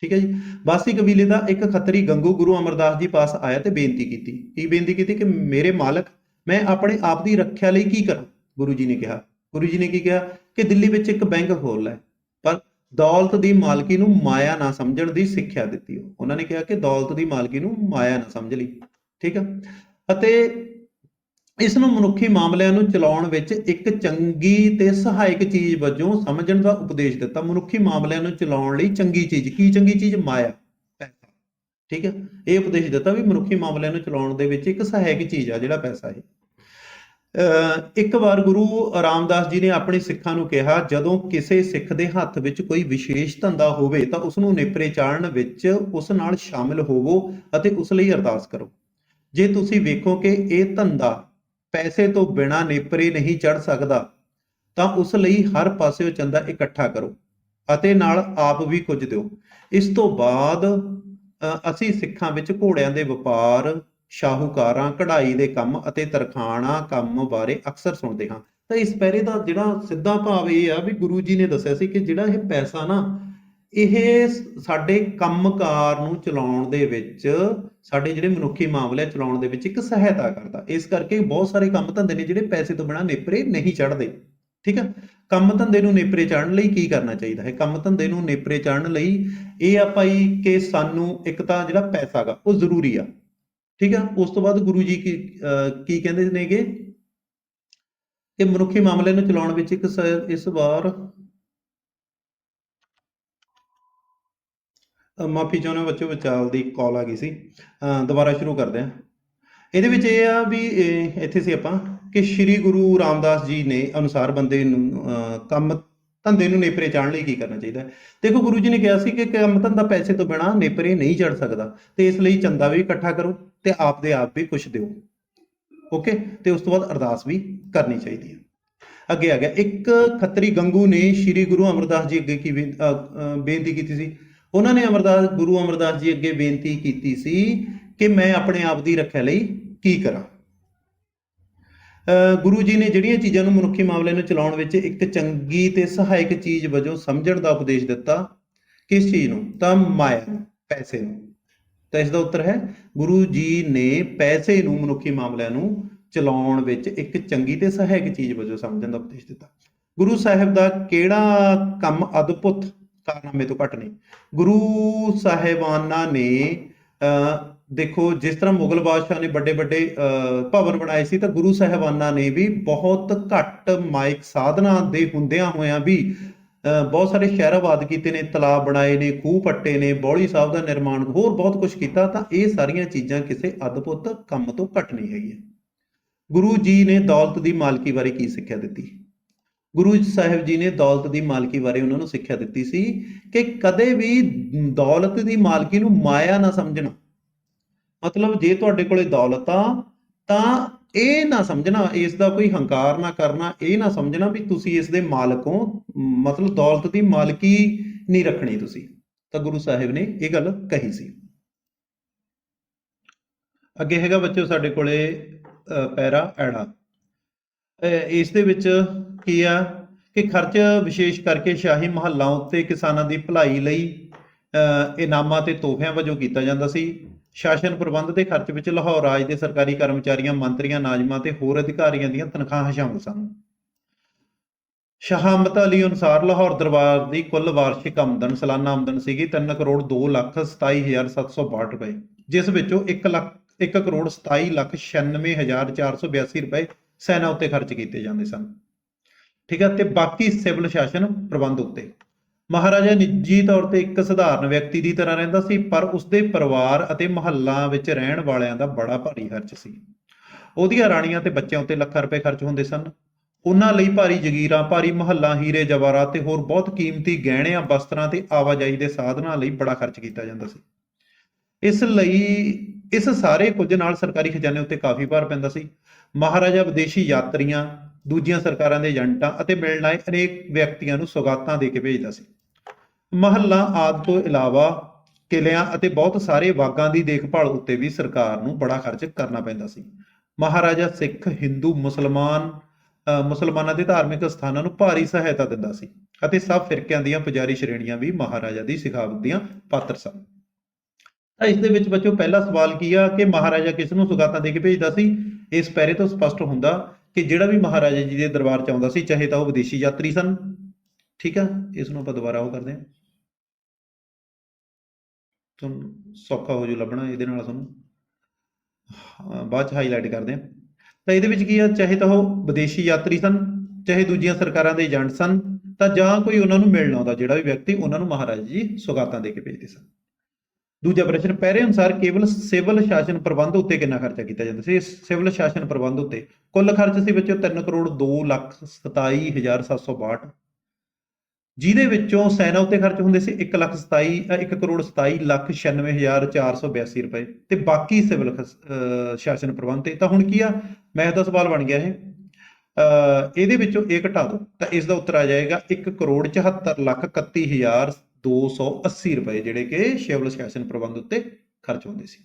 ਠੀਕ ਹੈ ਜੀ? ਬਾਸੀ ਕਬੀਲੇ ਦਾ ਇੱਕ ਖੱਤਰੀ ਗੰਗੂ ਗੁਰੂ ਅਮਰਦਾਸ ਜੀ ਪਾਸ ਆਇਆ ਤੇ ਬੇਨਤੀ ਕੀਤੀ। ਕੀ ਬੇਨਤੀ ਕੀਤੀ ਕਿ ਮੇਰੇ ਮਾਲਕ ਮੈਂ ਆਪਣੇ ਆਪ ਦੀ ਰੱਖਿਆ ਲਈ ਕੀ ਕਰਾਂ? ਗੁਰੂ ਜੀ ਨੇ ਕਿਹਾ। ਗੁਰੂ ਜੀ ਨੇ ਕੀ ਕਿਹਾ? ਕਿ ਦਿੱਲੀ ਵਿੱਚ ਇੱਕ ਬੈਂਕ ਖੋਲ ਲੈ। ਪਰ ਦੌਲਤ ਦੀ ਮਾਲਕੀ ਨੂੰ ਮਾਇਆ ਨਾ ਸਮਝਣ ਦੀ ਸਿੱਖਿਆ ਦਿੱਤੀ ਉਹਨਾਂ ਨੇ ਕਿਹਾ ਕਿ ਦੌਲਤ ਦੀ ਮਾਲਕੀ ਨੂੰ ਮਾਇਆ ਨਾ ਸਮਝ ਲਈ। ਠੀਕ ਹੈ ਅਤੇ ਇਸ ਨੂੰ ਮਨੁੱਖੀ ਮਾਮਲਿਆਂ ਨੂੰ ਚਲਾਉਣ ਵਿੱਚ ਇੱਕ ਚੰਗੀ ਤੇ ਸਹਾਇਕ ਚੀਜ਼ ਵਜੋਂ ਸਮਝਣ ਦਾ ਉਪਦੇਸ਼ ਦਿੱਤਾ। ਮਨੁੱਖੀ ਮਾਮਲਿਆਂ ਨੂੰ ਚਲਾਉਣ ਲਈ ਚੰਗੀ ਚੀਜ਼। ਕੀ ਚੰਗੀ ਚੀਜ਼? ਮਾਇਆ। ਪੈਸਾ। ਠੀਕ ਹੈ ਇਹ ਉਪਦੇਸ਼ ਦਿੱਤਾ ਵੀ ਮਨੁੱਖੀ ਮਾਮਲਿਆਂ ਨੂੰ ਚਲਾਉਣ ਦੇ ਵਿੱਚ ਇੱਕ ਸਹਾਇਕ ਚੀਜ਼ ਆ, ਜਿਹੜਾ ਪੈਸਾ ਹੈ। ਇੱਕ ਵਾਰ ਗੁਰੂ ਰਾਮਦਾਸ ਜੀ ਨੇ ਆਪਣੇ ਸਿੱਖਾਂ ਨੂੰ ਕਿਹਾ ਜਦੋਂ ਕਿਸੇ ਸਿੱਖ ਦੇ ਹੱਥ ਵਿੱਚ ਕੋਈ ਵਿਸ਼ੇਸ਼ ਧੰਦਾ ਹੋਵੇ ਤਾਂ ਉਸ ਨੂੰ ਨੇਪਰੇ ਚਾੜਨ ਵਿੱਚ ਉਸ ਨਾਲ ਸ਼ਾਮਿਲ ਹੋਵੋ ਅਤੇ ਉਸ ਲਈ ਅਰਦਾਸ ਕਰੋ। ਜੇ ਤੁਸੀਂ ਵੇਖੋ ਕਿ ਇਹ ਧੰਦਾ ਪੈਸੇ ਤੋਂ ਬਿਨਾ ਨੇਪਰੇ ਨਹੀਂ ਚੜ ਸਕਦਾ ਤਾਂ ਉਸ ਲਈ ਹਰ ਪਾਸਿਓਂ ਚੰਦਾ ਇਕੱਠਾ ਕਰੋ ਅਤੇ ਨਾਲ ਆਪ ਵੀ ਕੁਝ ਦਿਓ। ਇਸ ਤੋਂ ਬਾਅਦ ਅ, ਅਸੀਂ ਸਿੱਖਾਂ ਵਿੱਚ ਘੋੜਿਆਂ ਦੇ ਵਪਾਰ ਸ਼ਾਹੂਕਾਰਾਂ ਕਢਾਈ ਦੇ ਕੰਮ ਅਤੇ ਤਰਖਾਣਾ ਕੰਮ ਬਾਰੇ ਅਕਸਰ ਸੁਣਦੇ ਹਾਂ। ਤਾਂ ਇਸ ਪਹਿਰੇ ਦਾ ਜਿਹੜਾ ਸਿੱਧਾ ਭਾਵ ਇਹ ਆ ਵੀ ਗੁਰੂ ਜੀ ਨੇ ਦੱਸਿਆ ਸੀ ਕਿ ਜਿਹੜਾ ਇਹ ਪੈਸਾ ਨਾ, ਇਹ ਸ- ਸਾਡੇ ਕੰਮਕਾਰ ਨੂੰ ਚਲਾਉਣ ਦੇ ਵਿੱਚ, ਸਾਡੇ ਜਿਹੜੇ ਮਨੁੱਖੀ ਮਾਮਲੇ ਚਲਾਉਣ ਦੇ ਵਿੱਚ ਇੱਕ ਸਹਾਇਤਾ ਕਰਦਾ। ਇਸ ਕਰਕੇ ਬਹੁਤ ਸਾਰੇ ਕੰਮ ਧੰਦੇ ਨੇ ਜਿਹੜੇ ਪੈਸੇ ਤੋਂ ਬਿਨਾਂ ਨੇਪਰੇ ਨਹੀਂ ਚੜਦੇ ਠੀਕ ਆ? ਕੰਮ ਧੰਦੇ ਨੂੰ ਨੇਪਰੇ ਚੜ੍ਹਨ ਲਈ ਕੀ ਕਰਨਾ ਚਾਹੀਦਾ ਹੈ? ਕੰਮ ਧੰਦੇ ਨੂੰ ਨੇਪਰੇ ਚੜ੍ਹਨ ਲਈ ਇਹ ਆ ਭਾਈ ਕਿ ਸਾਨੂੰ ਇੱਕ ਤਾਂ ਜਿਹੜਾ ਪੈਸਾ ਗਾ, ਉਹ ਜ਼ਰੂਰੀ ਆ। ਠੀਕ ਆ? ਉਸ ਤੋਂ ਬਾਅਦ ਗੁਰੂ ਜੀ ਕੀ ਕੀ ਕਹਿੰਦੇ ਨੇਗੇ? ਕਿ ਮਨੁੱਖੀ ਮਾਮਲੇ ਨੂੰ ਚਲਾਉਣ ਵਿੱਚ ਇੱਕ ਇਸ ਵਾਰ ਮਾਫੀ ਚਾਹੁੰਦਾ ਬੱਚੋ, ਵਿਚਾਲ ਦੀ ਕਾਲ ਆ ਗਈ ਸੀ। ਦੁਬਾਰਾ ਸ਼ੁਰੂ ਕਰਦੇ ਹਾਂ। ਇਹਦੇ ਵਿੱਚ ਇਹ ਆ ਵੀ ਇੱਥੇ ਸੀ ਆਪਾਂ, ਕਿ ਸ੍ਰੀ ਗੁਰੂ ਰਾਮਦਾਸ ਜੀ ਨੇ ਅਨੁਸਾਰ ਬੰਦੇ ਨੂੰ ਕੰਮ ਧੰਦੇ ਨੂੰ ਨੇਪਰੇ ਚਾੜਨ ਲਈ ਕੀ ਕਰਨਾ ਚਾਹੀਦਾ ਦੇਖੋ, ਗੁਰੂ ਜੀ ਨੇ ਕਿਹਾ ਸੀ ਕਿ ਕੰਮ ਧੰਦਾ ਪੈਸੇ ਤੋਂ ਬਿਨਾ ਨੇਪਰੇ ਨਹੀਂ ਚੜ ਸਕਦਾ। ਤੇ ਇਸ ਲਈ ਚੰਦਾ ਵੀ ਇਕੱਠਾ ਕਰੋ। ਤੇ ਆਪ ਦੇ ਆਪ ਵੀ ਕੁਝ ਦਿਓ। ਓਕੇ ਤੇ ਉਸ ਤੋਂ ਬਾਅਦ ਅਰਦਾਸ ਵੀ ਕਰਨੀ ਚਾਹੀਦੀ ਹੈ। ਅੱਗੇ ਆ ਗਿਆ। ਇੱਕ ਖੱਤਰੀ ਗੰਗੂ ਨੇ ਸ੍ਰੀ ਗੁਰੂ ਅਮਰਦਾਸ ਜੀ ਅੱਗੇ ਕੀ ਬੇਨਤੀ ਕੀਤੀ ਸੀ? ਉਹਨਾਂ ਨੇ ਅਮਰਦਾਸ ਗੁਰੂ ਅਮਰਦਾਸ ਜੀ ਅੱਗੇ ਬੇਨਤੀ ਕੀਤੀ ਸੀ ਕਿ ਮੈਂ ਆਪਣੇ ਆਪ ਦੀ ਰੱਖਿਆ ਲਈ ਕੀ ਕਰਾਂ? ਅ, ਗੁਰੂ ਜੀ ਨੇ ਜਿਹੜੀਆਂ ਚੀਜ਼ਾਂ ਨੂੰ ਮਨੁੱਖੀ ਮਾਮਲੇ ਨੂੰ ਚਲਾਉਣ ਵਿੱਚ ਇੱਕ ਚੰਗੀ ਤੇ ਸਹਾਇਕ ਚੀਜ਼ ਵਜੋਂ ਸਮਝਣ ਦਾ ਉਪਦੇਸ਼ ਦਿੱਤਾ ਕਿਸ ਚੀਜ਼ ਨੂੰ? ਤਾਂ ਮਾਇਆ ਪੈਸੇ ਨੂੰ। ਤਾਂ ਇਸ ਦਾ ਉੱਤਰ ਹੈ ਗੁਰੂ ਜੀ ਨੇ ਪੈਸੇ ਨੂੰ ਮਨੁੱਖੀ ਮਾਮਲਿਆਂ ਨੂੰ ਚਲਾਉਣ ਵਿੱਚ ਇੱਕ ਚੰਗੀ ਤੇ ਸਹਾਇਕ ਚੀਜ਼ ਵਜੋਂ ਸਮਝਣ ਦਾ ਉਪਦੇਸ਼ ਦਿੱਤਾ। ਗੁਰੂ ਸਾਹਿਬ ਦਾ ਕਿਹੜਾ ਕੰਮ ਅਦਭੁਤ ਕਾਰਨਾਮੇ ਤੋਂ ਘੱਟ ਨਹੀਂ? ਗੁਰੂ ਸਾਹਿਬਾਨਾਂ ਨੇ ਅ ਦੇਖੋ ਜਿਸ ਤਰ੍ਹਾਂ ਮੁਗਲ ਬਾਦਸ਼ਾਹ ਨੇ ਵੱਡੇ ਵੱਡੇ ਅ, ਭਵਨ ਬਣਾਏ ਸੀ ਤਾਂ ਗੁਰੂ ਸਾਹਿਬਾਨਾਂ ਨੇ ਵੀ ਬਹੁਤ ਘੱਟ ਮਾਇਕ ਸਾਧਨਾ ਦੇ ਹੁੰਦਿਆਂ ਹੋਇਆਂ ਵੀ ਬਹੁਤ ਸਾਰੇ ਸ਼ਹਿਰਾਬਾਦ ਕੀਤੇ ਨੇ, ਤਲਾਬ ਬਣਾਏ ਨੇ, ਖੂਹ ਪੱਟੇ ਨੇ, ਬੌਲੀ ਸਾਹਿਬ ਦਾ ਨਿਰਮਾਣ, ਹੋਰ ਬਹੁਤ ਕੁਝ ਕੀਤਾ ਤਾਂ ਇਹ ਸਾਰੀਆਂ ਚੀਜ਼ਾਂ ਕਿਸੇ ਅਦਭੁਤ ਕੰਮ ਤੋਂ ਘੱਟ ਨਹੀਂ ਹੈਗੀਆਂ। ਗੁਰੂ ਜੀ ਨੇ ਦੌਲਤ ਦੀ ਮਾਲਕੀ ਬਾਰੇ ਕੀ ਸਿੱਖਿਆ ਦਿੱਤੀ? ਗੁਰੂ ਸਾਹਿਬ ਜੀ ਨੇ ਦੌਲਤ ਦੀ ਮਾਲਕੀ ਬਾਰੇ ਉਹਨਾਂ ਨੂੰ ਸਿੱਖਿਆ ਦਿੱਤੀ ਸੀ ਕਿ ਕਦੇ ਵੀ ਦੌਲਤ ਦੀ ਮਾਲਕੀ ਨੂੰ ਮਾਇਆ ਨਾ ਸਮਝਣਾ। ਮਤਲਬ ਜੇ ਤੁਹਾਡੇ ਕੋਲੇ ਦੌਲਤ ਆ, ਤਾਂ ਇਹ ਨਾ ਸਮਝਣਾ ਇਸ ਦਾ ਕੋਈ ਹੰਕਾਰ ਨਾ ਕਰਨਾ ਇਹ ਨਾ ਸਮਝਣਾ ਵੀ ਤੁਸੀਂ ਇਸ ਦੇ ਮਾਲਕ ਹੋ। ਮਤਲਬ ਦੌਲਤ ਦੀ ਮਾਲਕੀ ਨਹੀਂ ਰੱਖਣੀ ਤੁਸੀਂ। ਤਾਂ ਗੁਰੂ ਸਾਹਿਬ ਨੇ ਇਹ ਗੱਲ ਕਹੀ ਸੀ। ਅੱਗੇ ਹੈਗਾ ਬੱਚਿਓ ਸਾਡੇ ਕੋਲੇ ਅ, ਪੈਰਾ ਐੜਾ। ਅ, ਇਸ ਦੇ ਵਿੱਚ ਕੀ ਆ ਕਿ ਖਰਚ ਵਿਸ਼ੇਸ਼ ਕਰਕੇ ਸ਼ਾਹੀ ਮਹੱਲਾਂ ਉੱਤੇ ਕਿਸਾਨਾਂ ਦੀ ਭਲਾਈ ਲਈ ਅ, ਇਨਾਮਾਂ ਤੇ ਤੋਹਫਿਆਂ ਵਜੋਂ ਕੀਤਾ ਜਾਂਦਾ ਸੀ। ਸ਼ਾਸਨ ਪ੍ਰਬੰਧ ਦੇ ਖਰਚ ਵਿੱਚ ਲਾਹੌਰ ਰਾਜ ਦੇ ਸਰਕਾਰੀ ਕਰਮਚਾਰੀਆਂ, ਮੰਤਰੀਆਂ, ਨਾਜ਼ਮਾਂ ਤੇ ਹੋਰ ਅਧਿਕਾਰੀਆਂ ਦੀਆਂ ਤਨਖਾਹਾਂ ਸ਼ਾਮਲ ਸਨ। ਸ਼ਹਾਮਤ ਅਲੀ ਅਨੁਸਾਰ ਲਾਹੌਰ ਦਰਬਾਰ ਦੀ ਕੁੱਲ ਵਾਰਸ਼ਿਕ ਆਮਦਨ, ਸਾਲਾਨਾ ਆਮਦਨ ਸੀਗੀ 3 ਕਰੋੜ 2 ਲੱਖ 27762 ਰੁਪਏ, ਜਿਸ ਵਿੱਚੋਂ 1 ਲੱਖ 1 ਕਰੋੜ 27 ਲੱਖ 96482 ਰੁਪਏ ਸੈਨਾ ਉੱਤੇ ਖਰਚ ਕੀਤੇ ਜਾਂਦੇ ਸਨ। ਠੀਕ ਹੈ ਤੇ ਬਾਕੀ ਸਿਵਲ ਸ਼ਾਸਨ ਪ੍ਰਬੰਧ ਉੱਤੇ। ਮਹਾਰਾਜਾ ਨਿੱਜੀ ਤੌਰ ਤੇ ਇੱਕ ਸਧਾਰਨ ਵਿਅਕਤੀ ਦੀ ਤਰ੍ਹਾਂ ਰਹਿੰਦਾ ਸੀ, ਪਰ ਉਸਦੇ ਪਰਿਵਾਰ ਅਤੇ ਮਹੱਲਾ ਵਿੱਚ ਰਹਿਣ ਵਾਲਿਆਂ ਦਾ ਬੜਾ ਭਾਰੀ ਖਰਚ ਸੀ। ਉਹਦੀਆਂ ਰਾਣੀਆਂ ਤੇ ਬੱਚਿਆਂ ਉੱਤੇ ਲੱਖਾਂ ਰੁਪਏ ਖਰਚ ਹੁੰਦੇ ਸਨ। ਉਹਨਾਂ ਲਈ ਭਾਰੀ ਜਗੀਰਾਂ, ਭਾਰੀ ਮਹੱਲਾਂ, ਹੀਰੇ, ਜਵਾਹਰਾਤ ਤੇ ਹੋਰ ਬਹੁਤ ਕੀਮਤੀ ਗਹਿਣਿਆਂ ਵਸਤਰਾਂ ਤੇ ਆਵਾਜਾਈ ਦੇ ਸਾਧਨਾਂ ਲਈ ਬੜਾ ਖਰਚ ਕੀਤਾ ਜਾਂਦਾ ਸੀ। ਇਸ ਲਈ ਇਸ ਸਾਰੇ ਕੁਝ ਨਾਲ ਸਰਕਾਰੀ ਖਜ਼ਾਨੇ ਉੱਤੇ ਕਾਫੀ ਭਾਰ ਪੈਂਦਾ ਸੀ। ਮਹਾਰਾਜਾ ਵਿਦੇਸ਼ੀ ਯਾਤਰੀਆਂ, ਦੂਜੀਆਂ ਸਰਕਾਰਾਂ ਦੇ ਏਜੰਟਾਂ ਅਤੇ ਮਿਲਣ ਆਏ ਅਨੇਕ ਵਿਅਕਤੀਆਂ ਨੂੰ ਸੌਗਾਤਾਂ ਦੇ ਕੇ ਭੇਜਦਾ ਸੀ। ਮਹੱਲਾ ਆਦਿ ਤੋਂ ਇਲਾਵਾ ਕਿਲਿਆਂ ਅਤੇ ਬਹੁਤ ਸਾਰੇ ਬਾਗਾਂ ਦੀ ਦੇਖਭਾਲ ਉੱਤੇ ਵੀ ਸਰਕਾਰ ਨੂੰ ਬੜਾ ਖਰਚ ਕਰਨਾ ਪੈਂਦਾ ਸੀ। ਮਹਾਰਾਜਾ ਸਿੱਖ, ਹਿੰਦੂ, ਮੁਸਲਮਾਨ ਮੁਸਲਮਾਨਾਂ ਦੇ ਧਾਰਮਿਕ ਸਥਾਨਾਂ ਨੂੰ ਭਾਰੀ ਸਹਾਇਤਾ ਦਿੰਦਾ ਸੀ ਅਤੇ ਸਭ ਫਿਰਕਿਆਂ ਦੀਆਂ ਪੁਜਾਰੀ ਸ਼੍ਰੇਣੀਆਂ ਵੀ ਮਹਾਰਾਜਾ ਦੀ ਸਿਖਾਵਤ ਦੀਆਂ ਪਾਤਰ ਸਨ। ਤਾਂ ਇਸ ਦੇ ਵਿੱਚ ਬੱਚੋ ਪਹਿਲਾ ਸਵਾਲ ਕੀ ਆ ਕਿ ਮਹਾਰਾਜਾ ਕਿਸ ਨੂੰ ਸੁਗਾਤਾਂ ਦੇ ਕੇ ਭੇਜਦਾ ਸੀ? ਇਸ ਪੈਰੇ ਤੋਂ ਸਪਸ਼ਟ ਹੁੰਦਾ ਕਿ ਜਿਹੜਾ ਵੀ ਮਹਾਰਾਜਾ ਜੀ ਦੇ ਦਰਬਾਰ ਚ ਆਉਂਦਾ ਸੀ, ਚਾਹੇ ਤਾਂ ਉਹ ਵਿਦੇਸ਼ੀ ਯਾਤਰੀ ਸਨ। ਠੀਕ ਆ? ਇਸ ਨੂੰ ਆਪਾਂ ਦੁਬਾਰਾ ਉਹ ਕਰਦੇ ਹਾਂ। ਤੁਹਾਨੂੰ ਸੌਖਾ ਹੋ ਜੂ ਲੱਭਣਾ ਇਹਦੇ ਨਾਲ ਤੁਹਾਨੂੰ ਬਾਅਦ ਚ ਹਾਈਲਾਈਟ ਕਰਦੇ ਹਾਂ। ਤਾਂ ਇਹਦੇ ਵਿੱਚ ਕੀ ਆ, ਚਾਹੇ ਤਾਂ ਉਹ ਵਿਦੇਸ਼ੀ ਯਾਤਰੀ ਸਨ, ਚਾਹੇ ਦੂਜੀਆਂ ਸਰਕਾਰਾਂ ਦੇ ਏਜੰਟ ਸਨ, ਤਾਂ ਜਾਂ ਕੋਈ ਉਹਨਾਂ ਨੂੰ ਮਿਲਣ ਆਉਂਦਾ, ਜਿਹੜਾ ਵੀ ਵਿਅਕਤੀ ਉਹਨਾਂ ਨੂੰ ਮਹਾਰਾਜਾ ਜੀ ਸੁਗਾਤਾਂ ਦੇ ਕੇ ਭੇਜਦੇ ਸਨ। ਦੂਜਾ ਪ੍ਰਸ਼ਨ, ਪਹਿਰੇ ਅਨੁਸਾਰ ਕੇਵਲ ਸਿਵਲ ਸ਼ਾਸਨ ਪ੍ਰਬੰਧ ਉੱਤੇ ਕਿੰਨਾ ਖਰਚਾ ਕੀਤਾ ਜਾਂਦਾ ਸੀ? ਸਿਵਲ ਸ਼ਾਸਨ ਪ੍ਰਬੰਧ ਉੱਤੇ ਕੁੱਲ ਖਰਚ ਸੀ ਵਿੱਚੋਂ 3 ਕਰੋੜ 2 ਲੱਖ 27762 ਜਿਹਦੇ ਵਿੱਚੋਂ ਸੈਨਾ ਉੱਤੇ ਖਰਚ ਹੁੰਦੇ ਸੀ 1 ਲੱਖ 27 1 ਕਰੋੜ 27 ਲੱਖ 96482 ਰੁਪਏ ਤੇ ਬਾਕੀ ਸਿਵਲ ਸ਼ਾਸਨ ਪ੍ਰਬੰਧ ਤੇ। ਤਾਂ ਹੁਣ ਕੀ ਆ? ਮੈਥ ਦਾ ਸਵਾਲ ਬਣ ਗਿਆ ਇਹ। ਇਹਦੇ ਵਿੱਚੋਂ ਇਹ ਘਟਾ ਦਿਓ ਤਾਂ ਇਸ ਦਾ ਉੱਤਰ ਆ ਜਾਏਗਾ 1 ਕਰੋੜ 74 ਲੱਖ 31280 ਰੁਪਏ, ਜਿਹੜੇ ਕਿ ਸਿਵਲ ਸ਼ਾਸਨ ਪ੍ਰਬੰਧ ਉੱਤੇ ਖਰਚ ਹੁੰਦੇ ਸੀ।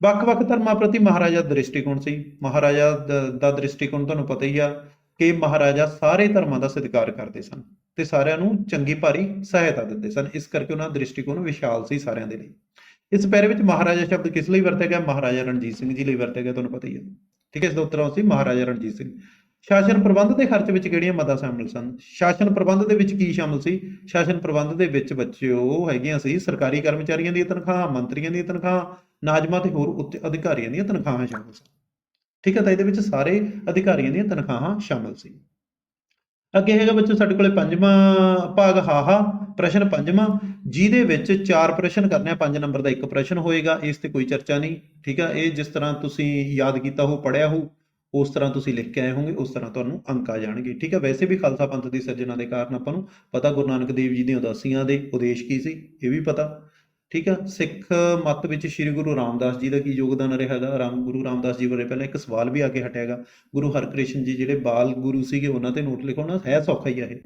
ਵੱਖ-ਵੱਖ ਧਰਮਾਂ ਪ੍ਰਤੀ ਮਹਾਰਾਜਾ ਦਾ ਦ੍ਰਿਸ਼ਟੀਕੋਣ ਸੀ। ਮਹਾਰਾਜਾ ਦਾ ਦ੍ਰਿਸ਼ਟੀਕੋਣ ਤੁਹਾਨੂੰ ਪਤਾ ਹੀ ਆ ਕਿ ਮਹਾਰਾਜਾ ਸਾਰੇ ਧਰਮਾਂ ਦਾ ਸਤਿਕਾਰ ਕਰਦੇ ਸਨ। ਤੇ ਸਾਰਿਆਂ ਨੂੰ ਚੰਗੀ ਭਾਰੀ ਸਹਾਇਤਾ ਦਿੰਦੇ ਸਨ। ਇਸ ਕਰਕੇ ਉਹਨਾਂ ਦਾ ਦ੍ਰਿਸ਼ਟੀਕੋਣ ਵਿਸ਼ਾਲ ਸੀ ਸਾਰਿਆਂ ਦੇ ਲਈ। ਇਸ ਪੈਰੇ ਵਿੱਚ ਮਹਾਰਾਜਾ ਸ਼ਬਦ ਕਿਸ ਲਈ ਵਰਤਿਆ ਗਿਆ? ਮਹਾਰਾਜਾ ਰਣਜੀਤ ਸਿੰਘ ਜੀ ਲਈ ਵਰਤਿਆ ਗਿਆ, ਤੁਹਾਨੂੰ ਪਤਾ ਹੀ ਹੈ। ਠੀਕ ਹੈ, ਇਸ ਦਾ ਉੱਤਰ ਆਉਂਦਾ ਸੀ, ਮਹਾਰਾਜਾ ਰਣਜੀਤ ਸਿੰਘ। ਸ਼ਾਸਨ ਪ੍ਰਬੰਧ ਦੇ ਖਰਚ ਵਿੱਚ ਕਿਹੜੀਆਂ ਮਦਾਂ ਸ਼ਾਮਿਲ ਸਨ? ਸ਼ਾਸਨ ਪ੍ਰਬੰਧ ਦੇ ਵਿੱਚ ਕੀ ਸ਼ਾਮਿਲ ਸੀ? ਸ਼ਾਸਨ ਪ੍ਰਬੰਧ ਦੇ ਵਿੱਚ ਬੱਚਿਓ ਹੈਗੀਆਂ ਸੀ ਸਰਕਾਰੀ ਕਰਮਚਾਰੀਆਂ ਦੀਆਂ ਤਨਖਾਹਾਂ, ਮੰਤਰੀਆਂ ਦੀਆਂ ਤਨਖਾਹਾਂ, ਨਾਜ਼ਮਾਂ ਤੇ ਹੋਰ ਉੱਚ ਅਧਿਕਾਰੀਆਂ ਦੀਆਂ ਤਨਖਾਹਾਂ ਸ਼ਾਮਿਲ ਸਨ। ਠੀਕ ਹੈ, ਤਾਂ ਇਹਦੇ ਵਿੱਚ ਸਾਰੇ ਅਧਿਕਾਰੀਆਂ ਦੀਆਂ ਤਨਖਾਹਾਂ ਸ਼ਾਮਿਲ ਸੀ। ਅੱਗੇ ਹੈਗਾ ਬੱਚੋ ਸਾਡੇ ਕੋਲੇ ਪੰਜਵਾਂ ਭਾਗ ਹਾਹਾ ਪ੍ਰਸ਼ਨ ਪੰਜਵਾਂ। ਜਿਹਦੇ ਵਿੱਚ ਚਾਰ ਪ੍ਰਸ਼ਨ ਕਰਨੇ ਆ, ਪੰਜ ਨੰਬਰ ਦਾ ਇੱਕ ਪ੍ਰਸ਼ਨ ਹੋਏਗਾ, ਇਸ ਤੇ ਕੋਈ ਚਰਚਾ ਨਹੀਂ, ਠੀਕ ਆ? ਇਹ ਜਿਸ ਤਰ੍ਹਾਂ ਤੁਸੀਂ ਯਾਦ ਕੀਤਾ ਹੋ ਪੜਿਆ ਹੋ ਉਸ ਤਰ੍ਹਾਂ ਤੁਸੀਂ ਲਿਖ ਕੇ ਆਏ ਹੋਗੇ ਉਸ ਤਰ੍ਹਾਂ ਤੁਹਾਨੂੰ ਅੰਕ ਆ ਜਾਣਗੇ, ਠੀਕ ਹੈ ਵੈਸੇ ਵੀ ਖਾਲਸਾ ਪੰਥ ਦੀ ਸਿਰਜਣਾ ਦੇ ਕਾਰਨ ਆਪਾਂ ਨੂੰ ਪਤਾ ਗੁਰੂ ਨਾਨਕ ਦੇਵ ਜੀ ਦੀਆਂ ਉਦਾਸੀਆਂ ਦੇ ਉਦੇਸ਼ ਕੀ ਸੀ, ਇਹ ਵੀ ਪਤਾ। ਠੀਕ ਆ? ਸਿੱਖ ਮਤ ਵਿੱਚ ਸ੍ਰੀ ਗੁਰੂ ਰਾਮਦਾਸ ਜੀ ਦਾ ਕੀ ਯੋਗਦਾਨ ਰਿਹਾਗਾ ਰਾਮ ਗੁਰੂ ਰਾਮਦਾਸ ਜੀ ਬਾਰੇ ਪਹਿਲਾਂ ਇੱਕ ਸਵਾਲ ਵੀ ਆ ਕੇ ਹਟਿਆਗਾ ਗੁਰੂ ਹਰਕ੍ਰਿਸ਼ਨ ਜੀ ਜਿਹੜੇ ਬਾਲ ਗੁਰੂ ਸੀਗੇ ਉਹਨਾਂ ਤੇ ਨੋਟ ਲਿਖਾਉਣਾ ਹੈ ਸੌਖਾ ਹੀ ਆ ਇਹ।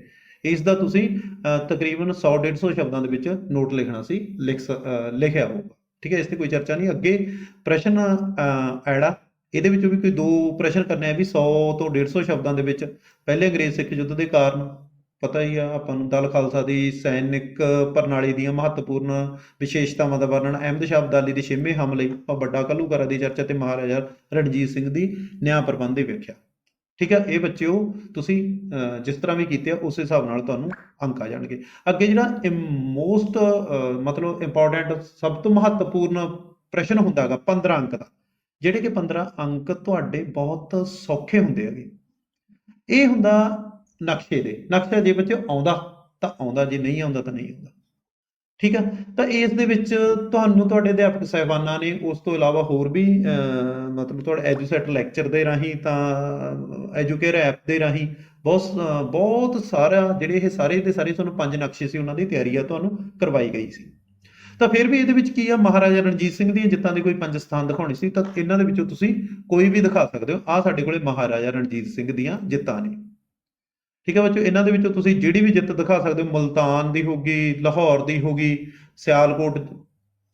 ਇਸ ਦਾ ਤੁਸੀਂ ਅ, ਤਕਰੀਬਨ 100 150 ਸ਼ਬਦਾਂ ਦੇ ਵਿੱਚ ਨੋਟ ਲਿਖਣਾ ਸੀ ਲਿਖ ਸ- ਲਿਖਿਆ ਹੋਊਗਾ। ਠੀਕ ਹੈ ਇਸ ਤੇ ਕੋਈ ਚਰਚਾ ਨਹੀਂ। ਅੱਗੇ ਪ੍ਰਸ਼ਨ ਐੜਾ ਇਹਦੇ ਵਿੱਚੋਂ ਵੀ ਕੋਈ ਦੋ ਪ੍ਰਸ਼ਨ ਕਰਨੇ ਆ ਵੀ 100 ਤੋਂ 150 ਸ਼ਬਦਾਂ ਦੇ ਵਿੱਚ। ਪਹਿਲੇ ਅੰਗਰੇਜ਼ ਸਿੱਖ ਯੁੱਧ ਦੇ ਕਾਰਨ ਪਤਾ ਹੀ ਆ, ਆਪਾਂ ਨੂੰ ਦਲ ਖਾਲਸਾ ਦੀ ਸੈਨਿਕ ਪ੍ਰਣਾਲੀ ਦੀਆਂ ਮਹੱਤਵਪੂਰਨ ਵਿਸ਼ੇਸ਼ਤਾਵਾਂ ਦਾ ਵਰਣਨ ਅਹਿਮਦ ਸ਼ਾਹ ਅਬਦਾਲੀ ਦੇ ਛੇਵੇਂ ਹਮਲੇ ਆਪਾਂ ਵੱਡਾ ਘੱਲੂਘਾਰਾ ਦੀ ਚਰਚਾ ਤੇ ਮਹਾਰਾਜਾ ਰਣਜੀਤ ਸਿੰਘ ਦੀ ਨਿਆਂ ਪ੍ਰਬੰਧ ਦੀ ਵਿਆਖਿਆ। ਠੀਕ ਹੈ ਇਹ ਬੱਚਿਓ, ਤੁਸੀਂ ਜਿਸ ਤਰ੍ਹਾਂ ਵੀ ਕੀਤੇ ਆ, ਉਸ ਹਿਸਾਬ ਨਾਲ ਤੁਹਾਨੂੰ ਅੰਕ ਆ ਜਾਣਗੇ। ਅੱਗੇ ਜਿਹੜਾ ਮੋਸਟ ਮਤਲਬ ਇੰਪੋਰਟੈਂਟ ਸਭ ਤੋਂ ਮਹੱਤਵਪੂਰਨ ਪ੍ਰਸ਼ਨ ਹੁੰਦਾਗਾ 15 ਅੰਕ ਦਾ, ਜਿਹੜੇ ਕਿ 15 ਅੰਕ ਤੁਹਾਡੇ ਬਹੁਤ ਸੌਖੇ ਹੁੰਦੇ ਹੈਗੇ। ਇਹ ਹੁੰਦਾ ਨਕਸ਼ੇ ਦੇ ਨਕਸ਼ਾ ਜੇ ਬੱਚੇ ਆਉਂਦਾ, ਤਾਂ ਆਉਂਦਾ, ਜੇ ਨਹੀਂ ਆਉਂਦਾ, ਤਾਂ ਨਹੀਂ ਆਉਂਦਾ। ਠੀਕ ਆ? ਤਾਂ ਇਸ ਦੇ ਵਿੱਚ ਤੁਹਾਨੂੰ ਤੁਹਾਡੇ ਅਧਿਆਪਕ ਸਹਿਬਾਨਾਂ ਨੇ ਉਸ ਤੋਂ ਇਲਾਵਾ ਹੋਰ ਵੀ ਮਤਲਬ ਤੁਹਾਡਾ ਐਜੂਸੈਟ ਲੈਕਚਰ ਦੇ ਰਾਹੀਂ ਤਾਂ ਐਜੂਕੇਅਰ ਐਪ ਦੇ ਰਾਹੀਂ ਬਹੁਤ ਸ- ਬਹੁਤ ਸਾਰਾ ਜਿਹੜੇ ਇਹ ਸਾਰੇ ਦੇ ਸਾਰੇ ਤੁਹਾਨੂੰ ਪੰਜ ਨਕਸ਼ੇ ਸੀ ਉਹਨਾਂ ਦੀ ਤਿਆਰੀ ਆ ਤੁਹਾਨੂੰ ਕਰਵਾਈ ਗਈ ਸੀ। ਤਾਂ ਫਿਰ ਵੀ ਇਹਦੇ ਵਿੱਚ ਕੀ ਆ? ਮਹਾਰਾਜਾ ਰਣਜੀਤ ਸਿੰਘ ਦੀਆਂ ਜਿੱਤਾਂ ਦੇ ਕੋਈ ਪੰਜ ਸਥਾਨ ਦਿਖਾਉਣੇ ਸੀ, ਤਾਂ ਇਹਨਾਂ ਦੇ ਵਿੱਚੋਂ ਤੁਸੀਂ ਕੋਈ ਵੀ ਦਿਖਾ ਸਕਦੇ ਹੋ। ਆ ਸਾਡੇ ਕੋਲੇ ਮਹਾਰਾਜਾ ਰਣਜੀਤ ਸਿੰਘ ਦੀਆਂ ਜਿੱਤਾਂ ਨੇ। ਠੀਕ ਹੈ ਬੱਚੋ ਇਹਨਾਂ ਦੇ ਵਿੱਚੋਂ ਤੁਸੀਂ ਜਿਹੜੀ ਵੀ ਜਿੱਤ ਦਿਖਾ ਸਕਦੇ ਹੋ, ਮਲਤਾਨ ਦੀ ਹੋਗੀ ਲਾਹੌਰ ਦੀ ਹੋਗੀ ਸਿਆਲਕੋਟ,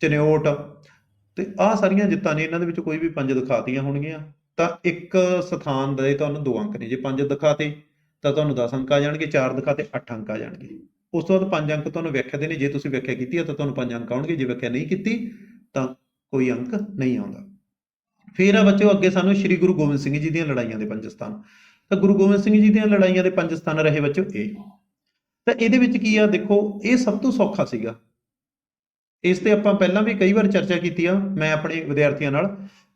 ਚਨਿਓਟ, ਤੇ ਆਹ ਸਾਰੀਆਂ ਜਿੱਤਾਂ ਨੇ ਇਹਨਾਂ ਦੇ ਵਿੱਚ ਕੋਈ ਵੀ ਪੰਜ ਦਿਖਾਤੀਆਂ ਹੋਣਗੀਆਂ। ਤਾਂ ਇੱਕ ਸਥਾਨ ਦੇ ਤੁਹਾਨੂੰ ਦੋ ਅੰਕ ਨੇ। ਜੇ ਪੰਜ ਦਿਖਾਤੇ, ਤਾਂ ਤੁਹਾਨੂੰ 10 ਅੰਕ ਆ ਜਾਣਗੇ, ਚਾਰ ਦਿਖਾਤੇ 8 ਅੰਕ ਆ ਜਾਣਗੇ। ਉਸ ਤੋਂ ਬਾਅਦ ਪੰਜ ਅੰਕ ਤੁਹਾਨੂੰ ਵਿਆਖਿਆ ਦੇ ਨੇ ਜੇ ਤੁਸੀਂ ਵਿਆਖਿਆ ਕੀਤੀ ਹੈ ਤਾਂ ਤੁਹਾਨੂੰ ਪੰਜ ਅੰਕ ਆਉਣਗੇ। ਜੇ ਵਿਆਖਿਆ ਨਹੀਂ ਕੀਤੀ, ਤਾਂ ਕੋਈ ਅੰਕ ਨਹੀਂ ਆਉਂਦਾ। ਫਿਰ ਆ ਬੱਚਿਓ, ਅੱਗੇ ਸਾਨੂੰ ਸ੍ਰੀ ਗੁਰੂ ਗੋਬਿੰਦ ਸਿੰਘ ਜੀ ਦੀਆਂ ਲੜਾਈਆਂ ਦੇ ਪੰਜ ਸਥਾਨ। ਤਾਂ ਗੁਰੂ ਗੋਬਿੰਦ ਸਿੰਘ ਜੀ ਦੀਆਂ ਲੜਾਈਆਂ ਦੇ ਪੰਜ ਸਥਾਨ ਰਹੇ ਬੱਚਿਓ ਇਹ ਤਾਂ ਇਹਦੇ ਵਿੱਚ ਕੀ ਆ, ਦੇਖੋ, ਇਹ ਸਭ ਤੋਂ ਸੌਖਾ ਸੀਗਾ। ਇਸ ਤੇ ਆਪਾਂ ਪਹਿਲਾਂ ਵੀ ਕਈ ਵਾਰ ਚਰਚਾ ਕੀਤੀ ਆ ਮੈਂ ਆਪਣੇ ਵਿਦਿਆਰਥੀਆਂ ਨਾਲ,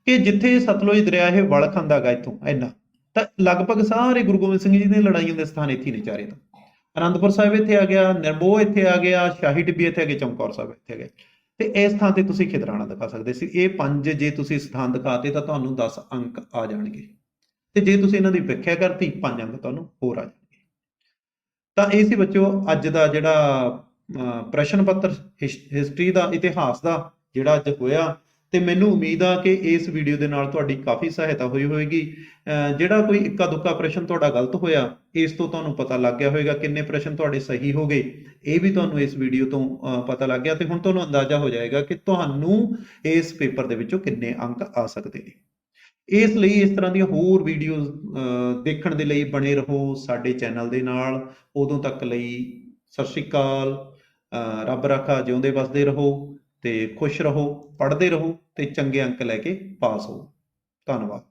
ਕਿ ਜਿੱਥੇ ਸਤਲੁਜ ਦਰਿਆ ਇਹ ਵਲ ਖਾਂਦਾਗਾ ਇੱਥੋਂ, ਇੰਨਾ। ਤਾਂ ਲਗਭਗ ਸਾਰੇ ਗੁਰੂ ਗੋਬਿੰਦ ਸਿੰਘ ਜੀ ਦੀਆਂ ਲੜਾਈਆਂ ਦੇ ਸਥਾਨ ਇੱਥੇ ਹੀ ਨੇ ਚਾਰੇ ਤਾਂ। ਅਨੰਦਪੁਰ ਸਾਹਿਬ ਇੱਥੇ ਆ ਗਿਆ ਨਿਰਮੋਹ ਇੱਥੇ ਆ ਗਿਆ, ਸ਼ਾਹੀ ਟਿੱਬੀ ਇੱਥੇ ਆ ਗਿਆ, ਚਮਕੌਰ ਸਾਹਿਬ ਇੱਥੇ ਆ ਗਿਆ ਤੇ ਇਸ ਥਾਂ ਤੇ ਤੁਸੀਂ ਖਿਦਰਾਣਾ ਦਿਖਾ ਸਕਦੇ ਸੀ। ਇਹ ਪੰਜ ਜੇ ਤੁਸੀਂ ਸਥਾਨ ਦਿਖਾਤੇ ਤਾਂ ਤੁਹਾਨੂੰ 10 ਅੰਕ ਆ ਜਾਣਗੇ। ਤੇ ਜੇ ਤੁਸੀਂ ਇਹਨਾਂ ਦੀ ਵਿਆਖਿਆ ਕਰਤੀ, ਪੰਜ ਅੰਕ ਤੁਹਾਨੂੰ ਹੋਰ ਆ ਜਾਣਗੇ। ਤਾਂ ਇਹ ਸੀ ਬੱਚਿਓ, ਅੱਜ ਦਾ ਜਿਹੜਾ ਪ੍ਰਸ਼ਨ ਪੱਤਰ ਹਿਸਟਰੀ ਦਾ, ਇਤਿਹਾਸ ਦਾ ਜਿਹੜਾ ਅੱਜ ਹੋਇਆ, ਤੇ ਮੈਨੂੰ ਉਮੀਦ ਆ ਕਿ ਇਸ ਵੀਡੀਓ ਦੇ ਨਾਲ ਤੁਹਾਡੀ ਕਾਫੀ ਸਹਾਇਤਾ ਹੋਈ ਹੋਵੇਗੀ। ਜਿਹੜਾ ਕੋਈ ਇੱਕਾ ਦੁੱਕਾ ਪ੍ਰਸ਼ਨ ਤੁਹਾਡਾ ਗਲਤ ਹੋਇਆ, ਇਸ ਤੋਂ ਤੁਹਾਨੂੰ ਪਤਾ ਲੱਗ ਗਿਆ ਹੋਵੇਗਾ ਕਿੰਨੇ ਪ੍ਰਸ਼ਨ ਤੁਹਾਡੇ ਸਹੀ ਹੋ ਗਏ। ਇਹ ਵੀ ਤੁਹਾਨੂੰ ਇਸ ਵੀਡੀਓ ਤੋਂ ਪਤਾ ਲੱਗ ਗਿਆ ਤੇ ਹੁਣ ਤੁਹਾਨੂੰ ਅੰਦਾਜ਼ਾ ਹੋ ਜਾਏਗਾ ਕਿ ਤੁਹਾਨੂੰ ਇਸ ਪੇਪਰ ਦੇ ਵਿੱਚੋਂ ਕਿੰਨੇ ਅੰਕ ਆ ਸਕਦੇ ਨੇ। ਇਸ ਲਈ ਇਸ ਤਰ੍ਹਾਂ ਦੀਆਂ ਹੋਰ ਵੀਡੀਓਜ਼ ਦੇਖਣ ਦੇ ਲਈ ਬਣੇ ਰਹੋ ਸਾਡੇ ਚੈਨਲ ਦੇ ਨਾਲ। ਉਦੋਂ ਤੱਕ ਲਈ ਸਤਿ ਸ਼੍ਰੀ ਅਕਾਲ। ਰੱਬ ਰਾਖਾ ਜਿਉਂਦੇ ਵਸਦੇ ਰਹੋ ਤੇ ਖੁਸ਼ ਰਹੋ, ਪੜ੍ਹਦੇ ਰਹੋ ਤੇ ਚੰਗੇ ਅੰਕ ਲੈ ਕੇ ਪਾਸ ਹੋ। ਧੰਨਵਾਦ।